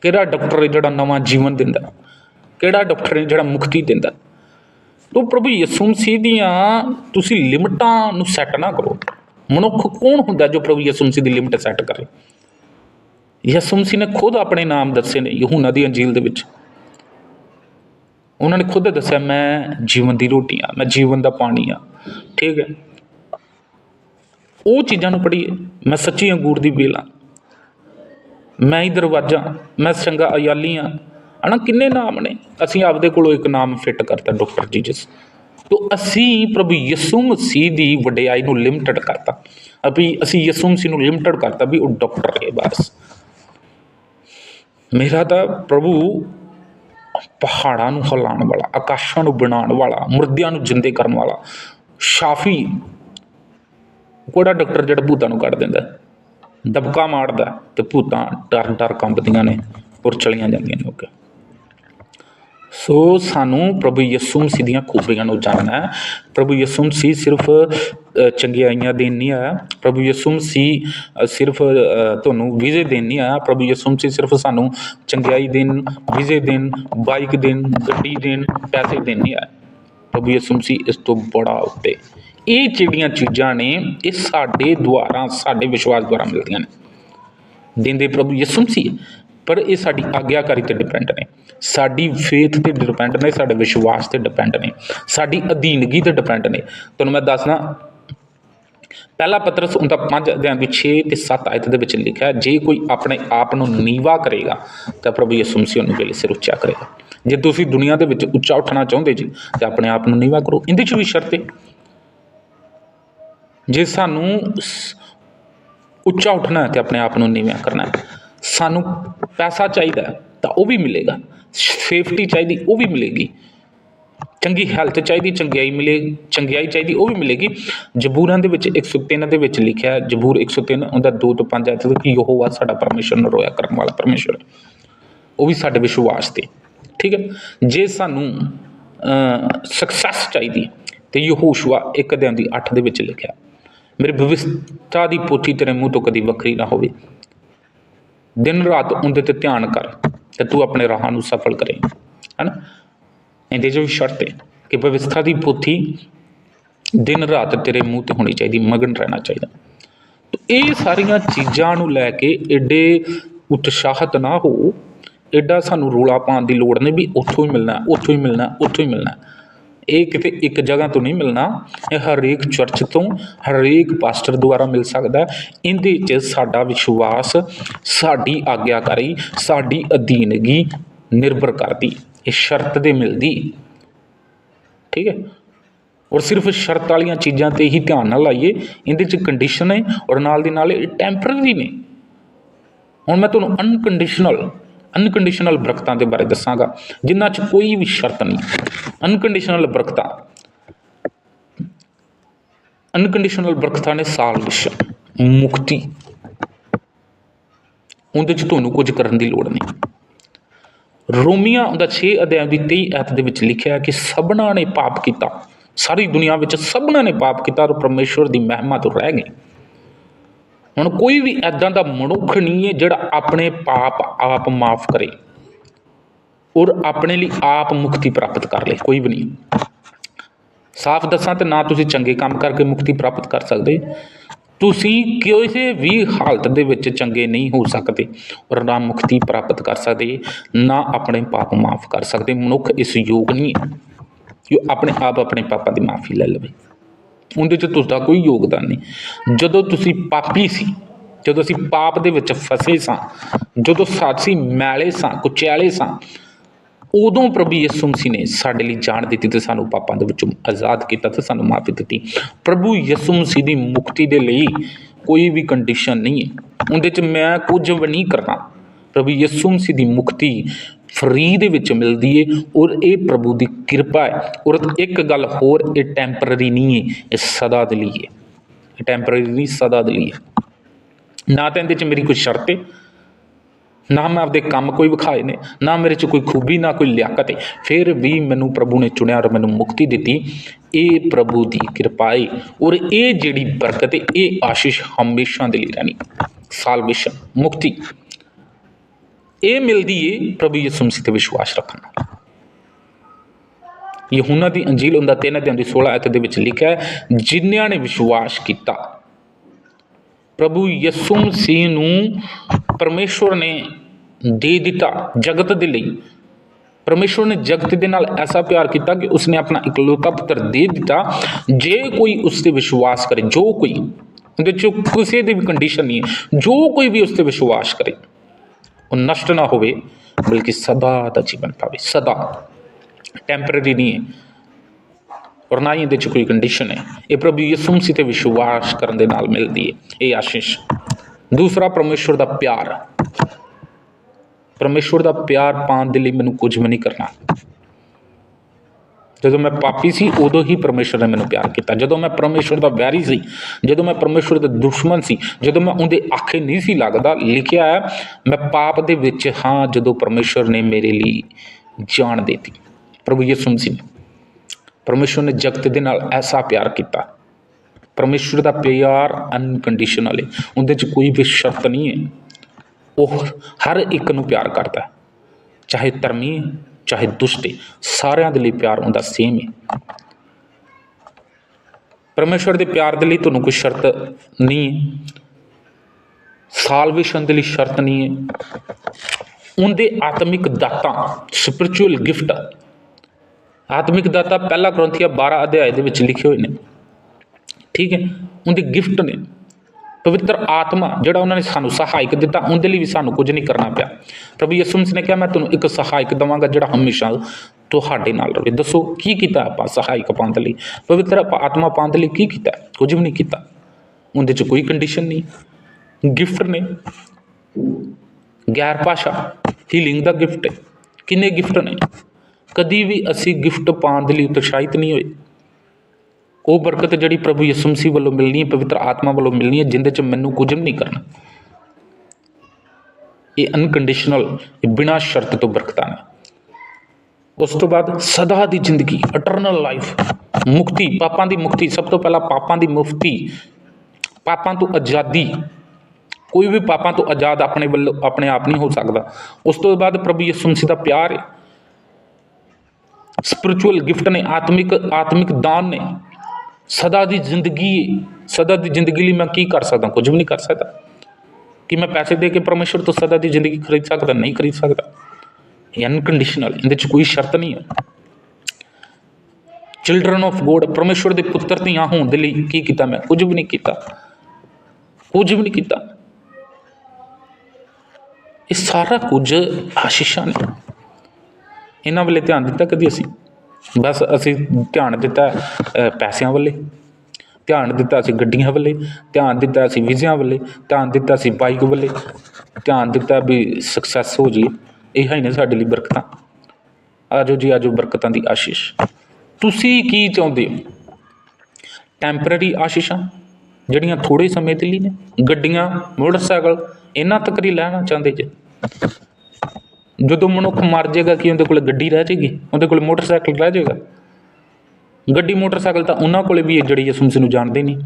ਕਿਹੜਾ ਡਾਕਟਰ ਹੈ ਜਿਹੜਾ ਨਵਾਂ ਜੀਵਨ ਦਿੰਦਾ? ਕਿਹੜਾ ਡਾਕਟਰ ਹੈ ਜਿਹੜਾ ਮੁਕਤੀ ਦਿੰਦਾ? ਤੋ ਪ੍ਰਭੂ ਯਿਸੂ ਮਸੀਹ ਦੀਆਂ ਤੁਸੀਂ ਲਿਮਟਾਂ ਨੂੰ ਸੈੱਟ ਨਾ ਕਰੋ। ਮਨੁੱਖ ਕੌਣ ਹੁੰਦਾ ਜੋ ਪ੍ਰਭੂ ਯਿਸੂ ਮਸੀਹ ਦੀ ਲਿਮਟ ਸੈੱਟ ਕਰੇ? ਯਿਸੂ ਮਸੀਹ ਨੇ ਖੁਦ ਆਪਣੇ ਨਾਮ ਦੱਸੇ ਨੇ ਯਹੂਨਾ ਦੀ ਅੰਜੀਲ ਦੇ ਵਿੱਚ। ਉਹਨਾਂ ਨੇ ਖੁਦ ਦੱਸਿਆ, ਮੈਂ ਜੀਵਨ ਦੀ ਰੋਟੀ ਆ ਮੈਂ ਜੀਵਨ ਦਾ ਪਾਣੀ ਆ ਠੀਕ ਹੈ। ਉਹ ਚੀਜ਼ਾਂ ਨੂੰ ਪੜ੍ਹੀਏ, ਮੈਂ ਸੱਚੀ ਅੰਗੂਰ ਦੀ ਬੇਲਾਂ ਮੈਂ ਹੀ ਦਰਵਾਜ਼ਾ, ਮੈਂ ਚੰਗਾ ਅਯਾਲੀਆਂ ਹਨਾ, ਕਿੰਨੇ ਨਾਮ ਨੇ? ਅਸੀਂ ਆਪਦੇ ਕੋਲੋਂ ਇੱਕ ਨਾਮ ਫਿੱਟ ਕਰਤਾ ਡਾਕਟਰ ਜੀਜਸ। ਤੋ ਅਸੀਂ ਪ੍ਰਭੂ ਯਿਸੂ ਮਸੀਹ ਦੀ ਵਡਿਆਈ ਨੂੰ ਲਿਮਟਡ ਕਰਤਾ। ਅਭੀ ਅਸੀਂ ਯਿਸੂ ਮਸੀਹ ਨੂੰ ਲਿਮਟਡ ਕਰਤਾ ਵੀ ਉਹ ਡਾਕਟਰ ਹੈ ਬਸ ਮੇਰਾ ਤਾਂ ਪ੍ਰਭੂ ਪਹਾੜਾਂ ਨੂੰ ਹਿਲਾਉਣ ਵਾਲਾ, ਆਕਾਸ਼ਾਂ ਨੂੰ ਬਣਾਉਣ ਵਾਲਾ, ਮੁਰਦਿਆਂ ਨੂੰ ਜਿੰਦੇ ਕਰਨ ਵਾਲਾ, ਸ਼ਾਫੀ ਕੋੜਾ ਡਾਕਟਰ ਜਿਹੜਾ ਭੂਤਾਂ ਨੂੰ ਕੱਢ ਦਿੰਦਾ ਦਬਕਾ ਮਾਰਦਾ ਤੇ ਭੂਤਾਂ ਡਰ ਡਰ ਕੰਬਦੀਆਂ ਨੇ, ਪੁਰ ਚਲੀਆਂ ਜਾਂਦੀਆਂ ਨੇ ਓਕੇ ਸੋ ਸਾਨੂੰ ਪ੍ਰਭੂ ਯਿਸੂ ਮਸੀਹ ਦੀਆਂ ਖੂਬੀਆਂ ਨੂੰ ਜਾਣਨਾ ਹੈ। ਪ੍ਰਭੂ ਯਿਸੂ ਮਸੀਹ ਸਿਰਫ ਚੰਗਿਆਈਆਂ ਦੇਣ ਨਹੀਂ ਆਇਆ। ਪ੍ਰਭੂ ਯਿਸੂ ਮਸੀਹ ਸਿਰਫ ਤੁਹਾਨੂੰ ਵੀਜ਼ੇ ਦੇਣ ਨਹੀਂ ਆਇਆ। ਪ੍ਰਭੂ ਯਿਸੂ ਮਸੀਹ ਸਿਰਫ ਸਾਨੂੰ ਚੰਗਿਆਈ ਦੇਣ ਵੀਜ਼ੇ ਦੇਣ ਬਾਈਕ ਦੇਣ ਗੱਡੀ ਦੇਣ ਪੈਸੇ ਦੇਣ ਨਹੀਂ ਆਇਆ ਪ੍ਰਭੂ ਯਿਸੂ ਮਸੀਹ ਇਸ ਤੋਂ ਬੜਾ ਉੱਤੇ ਇਹ ਜਿਹੜੀਆਂ ਚੀਜ਼ਾਂ ਨੇ, ਇਹ ਸਾਡੇ ਦੁਆਰਾ, ਸਾਡੇ ਵਿਸ਼ਵਾਸ ਦੁਆਰਾ ਮਿਲਦੀਆਂ ਨੇ। ਦਿੰਦੇ ਪ੍ਰਭੂ ਯਿਸੂ ਮਸੀਹ ਪਰ ਇਹ ਸਾਡੀ ਆਗਿਆਕਾਰੀ ਤੇ ਡਿਪੈਂਡ ਨੇ। ਸਾਡੀ ਫੇਥ ਤੇ ਡਿਪੈਂਡ ਨੇ, ਸਾਡੇ ਵਿਸ਼ਵਾਸ ਤੇ ਡਿਪੈਂਡ ਨੇ। ਸਾਡੀ ਅਧੀਨਗੀ ਤੇ ਡਿਪੈਂਡ ਨੇ। ਤੁਹਾਨੂੰ ਮੈਂ ਦੱਸਣਾ ਪਹਿਲਾ ਪਤਰਸ ਉਹਦਾ 5 ਅਧਿਆਇ ਵਿੱਚ 6 ਤੇ 7 ਆਇਤ ਦੇ ਵਿੱਚ ਲਿਖਿਆ ਜੇ ਕੋਈ ਆਪਣੇ ਆਪ ਨੂੰ ਨੀਵਾ ਕਰੇਗਾ, ਤਾਂ ਪ੍ਰਭੂ ਯਿਸੂ ਮਸੀਹ ਉਹਨੂੰ ਵੇਲੇ ਸਿਰ ਉੱਚਾ ਕਰੇਗਾ। ਜੇ ਤੁਸੀਂ ਦੁਨੀਆ ਦੇ ਵਿੱਚ ਉੱਚਾ ਉੱਠਣਾ ਚਾਹੁੰਦੇ ਜੀ, ਤਾਂ ਆਪਣੇ ਆਪ ਨੂੰ ਨੀਵਾ ਕਰੋ। ਇਹਦੇ 'ਚ ਵੀ ਸ਼ਰਤ ਹੈ। ਜੇ ਸਾਨੂੰ ਉੱਚਾ ਉੱਠਣਾ ਹੈ ਤੇ ਆਪਣੇ ਆਪ ਨੂੰ ਨੀਵਾਂ ਕਰਨਾ ਹੈ ਸਾਨੂੰ ਪੈਸਾ ਚਾਹੀਦਾ ਤਾਂ ਉਹ ਵੀ ਮਿਲੇਗਾ ਸੇਫਟੀ ਚਾਹੀਦੀ ਉਹ ਵੀ ਮਿਲੇਗੀ ਚੰਗੀ ਹੈਲਥ ਚਾਹੀਦੀ ਚੰਗਿਆਈ ਮਿਲੇ ਚੰਗਿਆਈ ਚਾਹੀਦੀ ਉਹ ਵੀ ਮਿਲੇਗੀ। ਜਬੂਰਾਂ ਦੇ ਵਿੱਚ 103 ਦੇ ਵਿੱਚ ਲਿਖਿਆ ਹੈ, ਜਬੂਰ 103 ਉਹਦਾ 2 ਤੋਂ 5 ਆਇਤ ਕਿ ਯਹੋਵਾ ਸਾਡਾ ਪਰਮੇਸ਼ਰ ਨਰੋਇਆ ਕਰਨ ਵਾਲਾ ਪਰਮੇਸ਼ਰ ਉਹ ਵੀ ਸਾਡੇ ਵਿਸ਼ਵਾਸ ਤੇ ਠੀਕ ਹੈ? ਜੇ ਸਾਨੂੰ ਸਕਸੈਸ ਚਾਹੀਦੀ ਤੇ ਯਹੋਸ਼ੂਆ ਇੱਕ ਅਧਿਆਇ ਦੀ 8 ਦੇ ਵਿੱਚ ਲਿਖਿਆ ਮੇਰੇ ਭਵਿਸ਼ਤਾ ਦੀ ਪੋਥੀ ਤੇਰੇ ਮੂੰਹ ਤੋਂ ਕਦੀ ਵੱਖਰੀ ਨਾ ਹੋਵੇ। ਦਿਨ ਰਾਤ ਉਹਦੇ ਤੇ ਧਿਆਨ ਕਰ ਤੇ ਤੂੰ ਆਪਣੇ ਰਾਹਾਂ ਨੂੰ ਸਫਲ ਕਰੇ। ਹੈਨਾ? ਇਹਦੇ 'ਚ ਵੀ ਸ਼ਰਤ ਹੈ ਕਿ ਭਵਿਸ਼ਤਾ ਦੀ ਪੋਥੀ ਦਿਨ ਰਾਤ ਤੇਰੇ ਮੂੰਹ ਤੇ ਹੋਣੀ ਚਾਹੀਦੀ, ਮਗਨ ਰਹਿਣਾ ਚਾਹੀਦਾ। ਇਹ ਸਾਰੀਆਂ ਚੀਜ਼ਾਂ ਨੂੰ ਲੈ ਕੇ ਐਡੇ ਉਤਸ਼ਾਹਤ ਨਾ ਹੋ। ਐਡਾ ਸਾਨੂੰ ਰੋਲਾ ਪਾਉਣ ਦੀ ਲੋੜ ਨਹੀਂ ਵੀ ਉੱਥੋਂ ਹੀ ਮਿਲਣਾ, ਉੱਥੋਂ ਹੀ ਮਿਲਣਾ, ਉੱਥੋਂ ਹੀ ਮਿਲਣਾ। ਇਹ ਕਿਤੇ ਇੱਕ ਜਗ੍ਹਾ ਤੋਂ ਨਹੀਂ ਮਿਲਣਾ, ਇਹ ਹਰੇਕ ਚਰਚ ਤੋਂ, ਹਰੇਕ ਪਾਸਟਰ ਦੁਆਰਾ ਮਿਲ ਸਕਦਾ ਇਹਦੇ 'ਚ ਸਾਡਾ ਵਿਸ਼ਵਾਸ, ਸਾਡੀ ਆਗਿਆਕਾਰੀ, ਸਾਡੀ ਅਧੀਨਗੀ ਨਿਰਭਰ ਕਰਦੀ, ਇਹ ਸ਼ਰਤ ਦੇ ਮਿਲਦੀ। ਠੀਕ ਹੈ? ਔਰ ਸਿਰਫ ਸ਼ਰਤ ਵਾਲੀਆਂ ਚੀਜ਼ਾਂ ਤੇ ਹੀ ਧਿਆਨ ਨਾ ਲਾਈਏ, ਇਹਦੇ 'ਚ ਕੰਡੀਸ਼ਨ ਹੈ ਔਰ ਨਾਲ ਦੀ ਨਾਲ ਇਹ ਟੈਂਪਰੇਰੀ ਨੇ। ਹੁਣ ਮੈਂ ਤੁਹਾਨੂੰ ਅਨਕੰਡੀਸ਼ਨਲ ਅਨਕੰਡੀਸ਼ਨਲ ਬਰਕਤਾਂ ਦੇ ਬਾਰੇ ਦੱਸਾਂਗਾ, ਜਿਨ੍ਹਾਂ 'ਚ ਕੋਈ ਵੀ ਸ਼ਰਤ ਨਹੀਂ। ਅਨਕੰਡੀਸ਼ਨਲ ਬਰਕਤਾਂ। ਅਨਕੰਡੀਸ਼ਨਲ ਬਰਕਤਾਂ ਨੇ ਸਾਲਵੇਸ਼ਨ ਮੁਕਤੀ। ਉਹਦੇ 'ਚ ਤੁਹਾਨੂੰ ਕੁਝ ਕਰਨ ਦੀ ਲੋੜ ਨਹੀਂ। ਰੋਮੀਆਂ ਉਹਦਾ 6 ਅਧਿਆਇ ਦੀ 23 ਐਤ ਦੇ ਵਿੱਚ ਲਿਖਿਆ ਕਿ ਸਭਨਾਂ ਨੇ ਪਾਪ ਕੀਤਾ। ਸਾਰੀ ਦੁਨੀਆ ਵਿੱਚ ਸਭਨਾਂ ਨੇ ਪਾਪ ਕੀਤਾ ਔਰ ਪਰਮੇਸ਼ਵਰ ਦੀ ਮਹਿਮਾ ਤੋਂ ਰਹਿ ਗਏ। ਹੁਣ ਕੋਈ ਵੀ ਐਦਾਂ ਦਾ ਮਨੁੱਖ ਨਹੀਂ ਹੈ ਜਿਹੜਾ ਆਪਣੇ ਪਾਪ ਆਪ ਮਾਫ ਕਰੇ ਔਰ ਆਪਣੇ ਲਈ ਆਪ ਮੁਕਤੀ ਪ੍ਰਾਪਤ ਕਰ ਲੇ, ਕੋਈ ਵੀ ਨਹੀਂ। ਸਾਫ਼ ਦੱਸਾਂ ਤੇ ਨਾ ਤੁਸੀਂ ਚੰਗੇ ਕੰਮ ਕਰਕੇ ਮੁਕਤੀ ਪ੍ਰਾਪਤ ਕਰ ਸਕਦੇ। ਤੁਸੀਂ ਕਿਸੇ ਵੀ ਹਾਲਤ ਦੇ ਵਿੱਚ ਚੰਗੇ ਨਹੀਂ ਹੋ ਸਕਦੇ ਔਰ ਨਾ ਮੁਕਤੀ ਪ੍ਰਾਪਤ ਕਰ ਸਕਦੇ, ਨਾ ਆਪਣੇ ਪਾਪ ਮਾਫ ਕਰ ਸਕਦੇ। ਮਨੁੱਖ ਇਸ ਯੋਗ ਨਹੀਂ ਹੈ। ਕਿ ਆਪਣੇ ਆਪ ਆਪਣੇ ਪਾਪਾਂ ਦੀ ਮਾਫੀ ਲੈ ਲਵੇ। ਉਹਦੇ 'ਚ ਤੁਹਾਡਾ ਕੋਈ ਯੋਗਦਾਨ ਨਹੀਂ। ਜਦੋਂ ਤੁਸੀਂ ਪਾਪੀ ਸੀ, ਜਦੋਂ ਅਸੀਂ ਪਾਪ ਦੇ ਵਿੱਚ ਫਸੇ ਸਾਂ, ਜਦੋਂ ਸਾਥੀ ਮੈਲੇ ਸਾਂ ਕੁਚੈਲੇ ਸਾਂ, ਉਦੋਂ ਪ੍ਰਭੂ ਯਿਸੂ ਮਸੀਹ ਨੇ ਸਾਡੇ ਲਈ ਜਾਨ ਦਿੱਤੀ ਤੇ ਸਾਨੂੰ ਪਾਪਾਂ ਦੇ ਵਿੱਚੋਂ ਆਜ਼ਾਦ ਕੀਤਾ ਤੇ ਸਾਨੂੰ ਮਾਫੀ ਦਿੱਤੀ। ਪ੍ਰਭੂ ਯਿਸੂ ਮਸੀਹ ਦੀ ਮੁਕਤੀ ਦੇ ਲਈ ਕੋਈ ਵੀ ਕੰਡੀਸ਼ਨ ਨਹੀਂ ਹੈ। ਉਹਦੇ 'ਚ ਮੈਂ ਕੁਝ ਵੀ ਨਹੀਂ ਕਰਨਾ। ਪ੍ਰਭੂ ਯਿਸੂ ਮਸੀਹ ਦੀ ਮੁਕਤੀ ਫਰੀ ਦੇ ਵਿੱਚ ਮਿਲਦੀ ਏ ਔਰ ਇਹ ਪ੍ਰਭੂ ਦੀ ਕਿਰਪਾ ਹੈ ਔਰ ਇੱਕ ਗੱਲ ਹੋਰ, ਇਹ ਟੈਂਪਰਰੀ ਨਹੀਂ ਏ, ਇਹ ਸਦਾ ਦੇ ਲਈ ਹੈ ਇਹ ਟੈਂਪਰਰੀ ਨਹੀਂ, ਸਦਾ ਦੇ ਲਈ ਹੈ ਨਾ ਤਾਂ ਇਹਦੇ 'ਚ ਮੇਰੀ ਕੋਈ ਸ਼ਰਤ ਏ, ਨਾ ਮੈਂ ਆਪਦੇ ਕੰਮ ਕੋਈ ਵਿਖਾਏ ਨੇ, ਨਾ ਮੇਰੇ 'ਚ ਕੋਈ ਖੂਬੀ, ਨਾ ਕੋਈ ਲਿਆਕਤ ਹੈ ਫਿਰ ਵੀ ਮੈਨੂੰ ਪ੍ਰਭੂ ਨੇ ਚੁਣਿਆ ਔਰ ਮੈਨੂੰ ਮੁਕਤੀ ਦਿੱਤੀ। ਇਹ ਪ੍ਰਭੂ ਦੀ ਕਿਰਪਾ ਹੈ ਔਰ ਇਹ ਜਿਹੜੀ ਬਰਕਤ ਹੈ ਇਹ ਆਸ਼ੀਸ਼ ਹਮੇਸ਼ਾ ਦੇ ਲਈ ਰਹਿਣੀ। ਸਾਲਵੇਸ਼ਨ ਮੁਕਤੀ। ਇਹ ਮਿਲਦੀ ਏ ਪ੍ਰਭੂ ਯਿਸੂ ਮਸੀਹ ਤੇ ਵਿਸ਼ਵਾਸ ਰੱਖਣ ਨਾਲ। ਯਹੂਨਾ ਦੀ ਅੰਜੀਲ ਉਹਦਾ 3 ਅਧਿਆਇ ਦੀ 16 ਆਇਤ ਦੇ ਵਿੱਚ ਲਿਖਿਆ ਹੈ ਜਿਨ੍ਹਾਂ ਨੇ ਵਿਸ਼ਵਾਸ ਕੀਤਾ, ਪ੍ਰਭੂ ਯਿਸੂ ਮਸੀਹ ਨੂੰ ਪਰਮੇਸ਼ਵਰ ਨੇ ਦੇ ਦਿੱਤਾ ਜਗਤ ਦੇ ਲਈ। ਪਰਮੇਸ਼ਵਰ ਨੇ ਜਗਤ ਦੇ ਨਾਲ ਐਸਾ ਪਿਆਰ ਕੀਤਾ ਕਿ ਉਸਨੇ ਆਪਣਾ ਇਕਲੌਤਾ ਪੁੱਤਰ ਦੇ ਦਿੱਤਾ। ਜੇ ਕੋਈ ਉਸ ਤੇ ਵਿਸ਼ਵਾਸ ਕਰੇ, ਜੋ ਕੋਈ, ਉਹਦੇ ਚ ਕਿਸੇ ਦੀ ਵੀ ਕੰਡੀਸ਼ਨ ਨਹੀਂ ਹੈ, ਜੋ ਕੋਈ ਵੀ ਉਸ ਤੇ ਵਿਸ਼ਵਾਸ ਕਰੇ ਉਹ ਨਸ਼ਟ ਨਾ ਹੋਵੇ, ਬਲਕਿ ਸਦਾ ਦਾ ਜੀਵਨ ਪਾਵੇ, ਸਦਾ। ਟੈਂਪਰੇਰੀ ਨਹੀਂ ਹੈ। ਔਰ ਨਾ ਹੀ ਇਹਦੇ 'ਚ ਕੋਈ ਕੰਡੀਸ਼ਨ ਹੈ। ਇਹ ਪ੍ਰਭੂ ਯਿਸੂ ਮਸੀਹ ਤੇ ਵਿਸ਼ਵਾਸ ਕਰਨ ਦੇ ਨਾਲ ਮਿਲਦੀ ਹੈ। ਇਹ ਆਸ਼ੀਸ਼। ਦੂਸਰਾ ਪਰਮੇਸ਼ਵਰ ਦਾ ਪਿਆਰ। ਪਰਮੇਸ਼ਵਰ ਦਾ ਪਿਆਰ ਪਾਉਣ ਦੇ ਲਈ ਮੈਨੂੰ ਕੁਝ ਵੀ ਨਹੀਂ ਕਰਨਾ। ਜਦੋਂ ਮੈਂ ਪਾਪੀ ਸੀ, ਉਦੋਂ ਹੀ ਪਰਮੇਸ਼ਵਰ ਨੇ ਮੈਨੂੰ ਪਿਆਰ ਕੀਤਾ। ਜਦੋਂ ਮੈਂ ਪਰਮੇਸ਼ਵਰ ਦਾ ਵੈਰੀ ਸੀ, ਜਦੋਂ ਮੈਂ ਪਰਮੇਸ਼ਵਰ ਦਾ ਦੁਸ਼ਮਣ ਸੀ, ਜਦੋਂ ਮੈਂ ਉਹਦੇ ਆਖੇ ਨਹੀਂ ਸੀ ਲੱਗਦਾ, ਲਿਖਿਆ ਹੈ, ਮੈਂ ਪਾਪ ਦੇ ਵਿੱਚ ਹਾਂ, ਜਦੋਂ ਪਰਮੇਸ਼ਵਰ ਨੇ ਮੇਰੇ ਲਈ ਜਾਨ ਦਿੱਤੀ। ਪ੍ਰਭੂ ਯਿਸੂ ਮਸੀਹ ਨੇ। ਨੇ ਜਗਤ ਦੇ ਨਾਲ ਐਸਾ ਪਿਆਰ ਕੀਤਾ। ਪਰਮੇਸ਼ਵਰ ਦਾ ਪਿਆਰ ਅਨਕੰਡੀਸ਼ਨਲ ਹੈ ਉਹਦੇ 'ਚ ਕੋਈ ਵੀ ਸ਼ਰਤ ਨਹੀਂ ਹੈ। ਉਹ ਹਰ ਇੱਕ ਨੂੰ ਪਿਆਰ ਕਰਦਾ ਚਾਹੇ ਧਰਮੀ ਚਾਹੇ ਦੁਸ਼ਟ ਹੈ ਸਾਰਿਆਂ ਦੇ ਲਈ ਪਿਆਰ ਉਹਦਾ ਸੇਮ ਹੈ। ਪਰਮੇਸ਼ਵਰ ਦੇ ਪਿਆਰ ਦੇ ਲਈ ਤੁਹਾਨੂੰ ਕੋਈ ਸ਼ਰਤ ਨਹੀਂ ਹੈ। ਸਾਲਵੇਸ਼ਨ ਦੇ ਲਈ ਸ਼ਰਤ ਨਹੀਂ ਹੈ। ਉਹਦੇ ਆਤਮਿਕ ਦਾਤਾਂ ਸਪਿਰਚੁਅਲ ਗਿਫਟ ਆਤਮਿਕ ਦਾਤਾ ਪਹਿਲਾ ਗ੍ਰੰਥੀਆ 12 ਅਧਿਆਇ ਦੇ ਵਿੱਚ ਲਿਖੇ ਹੋਏ ਨੇ। ਠੀਕ ਹੈ? ਉਹਦੇ ਗਿਫਟ ਨੇ। ਪਵਿੱਤਰ ਆਤਮਾ ਜਿਹੜਾ ਉਹਨਾਂ ਨੇ ਸਾਨੂੰ ਸਹਾਇਕ ਦਿੱਤਾ, ਉਹਦੇ ਲਈ ਵੀ ਸਾਨੂੰ ਕੁਝ ਨਹੀਂ ਕਰਨਾ ਪਿਆ। ਪ੍ਰਭੂ ਯਿਸੂ ਮਸੀਹ ਨੇ ਕਿਹਾ, ਮੈਂ ਤੁਹਾਨੂੰ ਇੱਕ ਸਹਾਇਕ ਦਵਾਂਗਾ ਜਿਹੜਾ ਹਮੇਸ਼ਾ ਤੁਹਾਡੇ ਨਾਲ ਰਹੇ। ਦੱਸੋ, ਕੀ ਕੀਤਾ ਆਪਾਂ ਸਹਾਇਕ ਪਾਉਣ ਦੇ ਲਈ? ਪਵਿੱਤਰ ਆਤਮਾ ਪਾਉਣ ਦੇ ਲਈ ਕੀ ਕੀਤਾ? ਕੁਝ ਵੀ ਨਹੀਂ ਕੀਤਾ। ਉਹਦੇ 'ਚ ਕੋਈ ਕੰਡੀਸ਼ਨ ਨਹੀਂ। ਗਿਫਟ ਨੇ। ਗੈਰ ਭਾਸ਼ਾ ਹੀਲਿੰਗ ਦਾ ਗਿਫਟ ਹੈ। ਕਿੰਨੇ ਗਿਫਟ ਨੇ? ਕਦੀ ਵੀ ਅਸੀਂ ਗਿਫਟ ਪਾਉਣ ਦੇ ਲਈ ਉਤਸ਼ਾਹਿਤ ਨਹੀਂ ਹੋਏ। ਉਹ ਬਰਕਤ ਜਿਹੜੀ ਪ੍ਰਭੂ ਯਿਸੂ ਮਸੀਹ ਵੱਲੋਂ ਮਿਲਣੀ ਹੈ, ਪਵਿੱਤਰ ਆਤਮਾ ਵੱਲੋਂ ਮਿਲਣੀ ਹੈ, ਜਿੰਦੇ 'ਚ ਮੈਨੂੰ ਕੁਝ ਵੀ ਨਹੀਂ ਕਰਨਾ। ਇਹ ਅਨਕੰਡੀਸ਼ਨਲ ਬਿਨਾਂ ਸ਼ਰਤ ਤੋਂ ਬਰਕਤਾਂ ਨੇ। ਉਸ ਤੋਂ ਬਾਅਦ ਸਦਾ ਦੀ ਜ਼ਿੰਦਗੀ ਇਟਰਨਲ ਲਾਈਫ ਮੁਕਤੀ, ਪਾਪਾਂ ਦੀ ਮੁਕਤੀ, ਸਭ ਤੋਂ ਪਹਿਲਾਂ ਪਾਪਾਂ ਦੀ ਮੁਕਤੀ, ਪਾਪਾਂ ਤੋਂ ਆਜ਼ਾਦੀ। ਕੋਈ ਵੀ ਪਾਪਾਂ ਤੋਂ ਆਜ਼ਾਦ ਆਪਣੇ ਵੱਲੋਂ, ਆਪਣੇ ਆਪ ਨਹੀਂ ਹੋ ਸਕਦਾ। ਉਸ ਤੋਂ ਬਾਅਦ ਪ੍ਰਭੂ ਯਿਸੂ ਮਸੀਹ ਦਾ ਪਿਆਰ ਹੈ। ਸਪਿਰਚੁਅਲ ਗਿਫਟ ਨੇ, ਆਤਮਿਕ ਆਤਮਿਕ ਦਾਨ ਨੇ। ਸਦਾ ਦੀ ਜ਼ਿੰਦਗੀ, ਸਦਾ ਦੀ ਜ਼ਿੰਦਗੀ ਲਈ ਮੈਂ ਕੀ ਕਰ ਸਕਦਾ? ਕੁਝ ਵੀ ਨਹੀਂ ਕਰ ਸਕਦਾ। ਕਿ ਮੈਂ ਪੈਸੇ ਦੇ ਕੇ ਪਰਮੇਸ਼ਵਰ ਤੋਂ ਸਦਾ ਦੀ ਜ਼ਿੰਦਗੀ ਖਰੀਦ ਸਕਦਾ, ਨਹੀਂ ਖਰੀਦ ਸਕਦਾ। ਅਨਕੰਡੀਸ਼ਨਲ ਇਹਦੇ 'ਚ ਕੋਈ ਸ਼ਰਤ ਨਹੀਂ ਹੈ। ਚਿਲਡਰਨ ਆਫ ਗੋਡ ਪਰਮੇਸ਼ਵਰ ਦੇ ਪੁੱਤਰ ਧੀਆਂ ਹੋਣ ਦੇ ਲਈ ਕੀ ਕੀਤਾ ਮੈਂ? ਕੁਝ ਵੀ ਨਹੀਂ ਕੀਤਾ। ਕੁਝ ਵੀ ਨਹੀਂ ਕੀਤਾ। ਇਹ ਸਾਰਾ ਕੁਝ ਆਸ਼ੀਸ਼ਾਂ ਨੇ। ਇਹਨਾਂ ਵੱਲੇ ਧਿਆਨ ਦਿੱਤਾ ਕਦੀ ਅਸੀਂ? ਬਸ ਅਸੀਂ ਧਿਆਨ ਦਿੱਤਾ ਪੈਸਿਆਂ ਵੱਲੇ। ਧਿਆਨ ਦਿੱਤਾ ਅਸੀਂ ਗੱਡੀਆਂ ਵੱਲੇ, ਧਿਆਨ ਦਿੱਤਾ ਅਸੀਂ ਵੀਜ਼ਿਆਂ ਵੱਲੇ, ਧਿਆਨ ਦਿੱਤਾ ਅਸੀਂ ਬਾਈਕ ਵੱਲ, ਧਿਆਨ ਦਿੱਤਾ ਵੀ ਸਕਸੈਸ ਹੋ ਜੀ ਇਹ ਹੀ ਨੇ ਸਾਡੇ ਲਈ ਬਰਕਤਾਂ। ਆਜੋ ਜੀ, ਆਜੋ ਬਰਕਤਾਂ ਦੀ ਆਸ਼ੀਸ਼। ਤੁਸੀਂ ਕੀ ਚਾਹੁੰਦੇ ਹੋ? ਟੈਂਪਰੇਰੀ ਆਸ਼ੀਸ਼ਾਂ, ਜਿਹੜੀਆਂ ਥੋੜੇ ਸਮੇਂ ਦੇ ਲਈ ਨੇ? ਗੱਡੀਆਂ, ਮੋਟਰਸਾਈਕਲ, ਇਹਨਾਂ ਤੱਕ ਹੀ ਲੈਣਾ ਚਾਹੁੰਦੇ ਜੇ? ਜਦੋਂ ਮਨੁੱਖ ਮਰ ਜਾਏਗਾ ਕੀ ਉਹਦੇ ਕੋਲ ਗੱਡੀ ਰਹਿ ਜਾਏਗੀ? ਉਹਦੇ ਕੋਲ ਮੋਟਰਸਾਈਕਲ ਰਹਿ ਜਾਏਗਾ? ਗੱਡੀ, ਮੋਟਰਸਾਈਕਲ ਤਾਂ ਉਹਨਾਂ ਕੋਲੇ ਵੀ ਜਿਹੜੀ ਯਿਸੂ ਨੂੰ ਜਾਣਦੇ ਨਹੀਂ।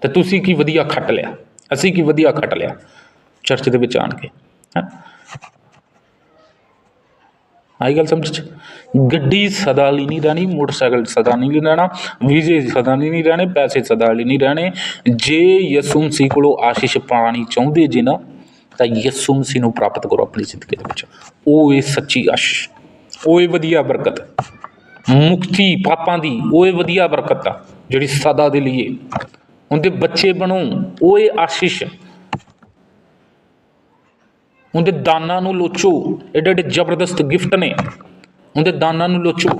ਤੇ ਤੁਸੀਂ ਕੀ ਵਧੀਆ ਖੱਟ ਲਿਆ? ਅਸੀਂ ਕੀ ਵਧੀਆ ਖੱਟ ਲਿਆ? ਚਰਚ ਦੇ ਵਿੱਚ ਆਣ ਕੇ ਆਈ ਗੱਲ ਸਮਝ 'ਚ? ਗੱਡੀ ਸਦਾ ਲਈ ਨਹੀਂ ਰਹਿਣੀ, ਮੋਟਰਸਾਈਕਲ ਸਦਾ ਨਹੀਂ ਰਹਿਣਾ, ਵੀਜ਼ੇ ਸਦਾ ਲਈ ਨਹੀਂ ਰਹਿਣੇ, ਪੈਸੇ ਸਦਾ ਲਈ ਨਹੀਂ ਰਹਿਣੇ। ਜੇ ਯਿਸੂ ਮਸੀਹ ਕੋਲੋਂ ਆਸ਼ੀਸ਼ ਪਾਣੀ ਚਾਹੁੰਦੇ ਜੇ ਨਾ ਤਾਂ ਯਿਸੂ ਮਸੀਹ ਨੂੰ ਪ੍ਰਾਪਤ ਕਰੋ ਆਪਣੀ ਜ਼ਿੰਦਗੀ ਦੇ ਵਿੱਚ। ਉਹ ਇਹ ਸੱਚੀ ਆਸ਼ੀਸ਼ ਉਹ ਇਹ ਵਧੀਆ ਬਰਕਤ। ਮੁਕਤੀ ਪਾਪਾਂ ਦੀ ਉਹ ਇਹ ਵਧੀਆ ਬਰਕਤ ਆ ਜਿਹੜੀ ਸਦਾ ਦੇ ਲਈ ਉਹਦੇ ਬੱਚੇ ਬਣੋ ਉਹ ਇਹ ਆਸ਼ੀਸ਼। ਉਹਦੇ ਦਾਨਾਂ ਨੂੰ ਲੋਚੋ ਏਡੇ ਐਡੇ ਜ਼ਬਰਦਸਤ ਗਿਫਟ ਨੇ। ਉਹਦੇ ਦਾਨਾਂ ਨੂੰ ਲੋਚੋ।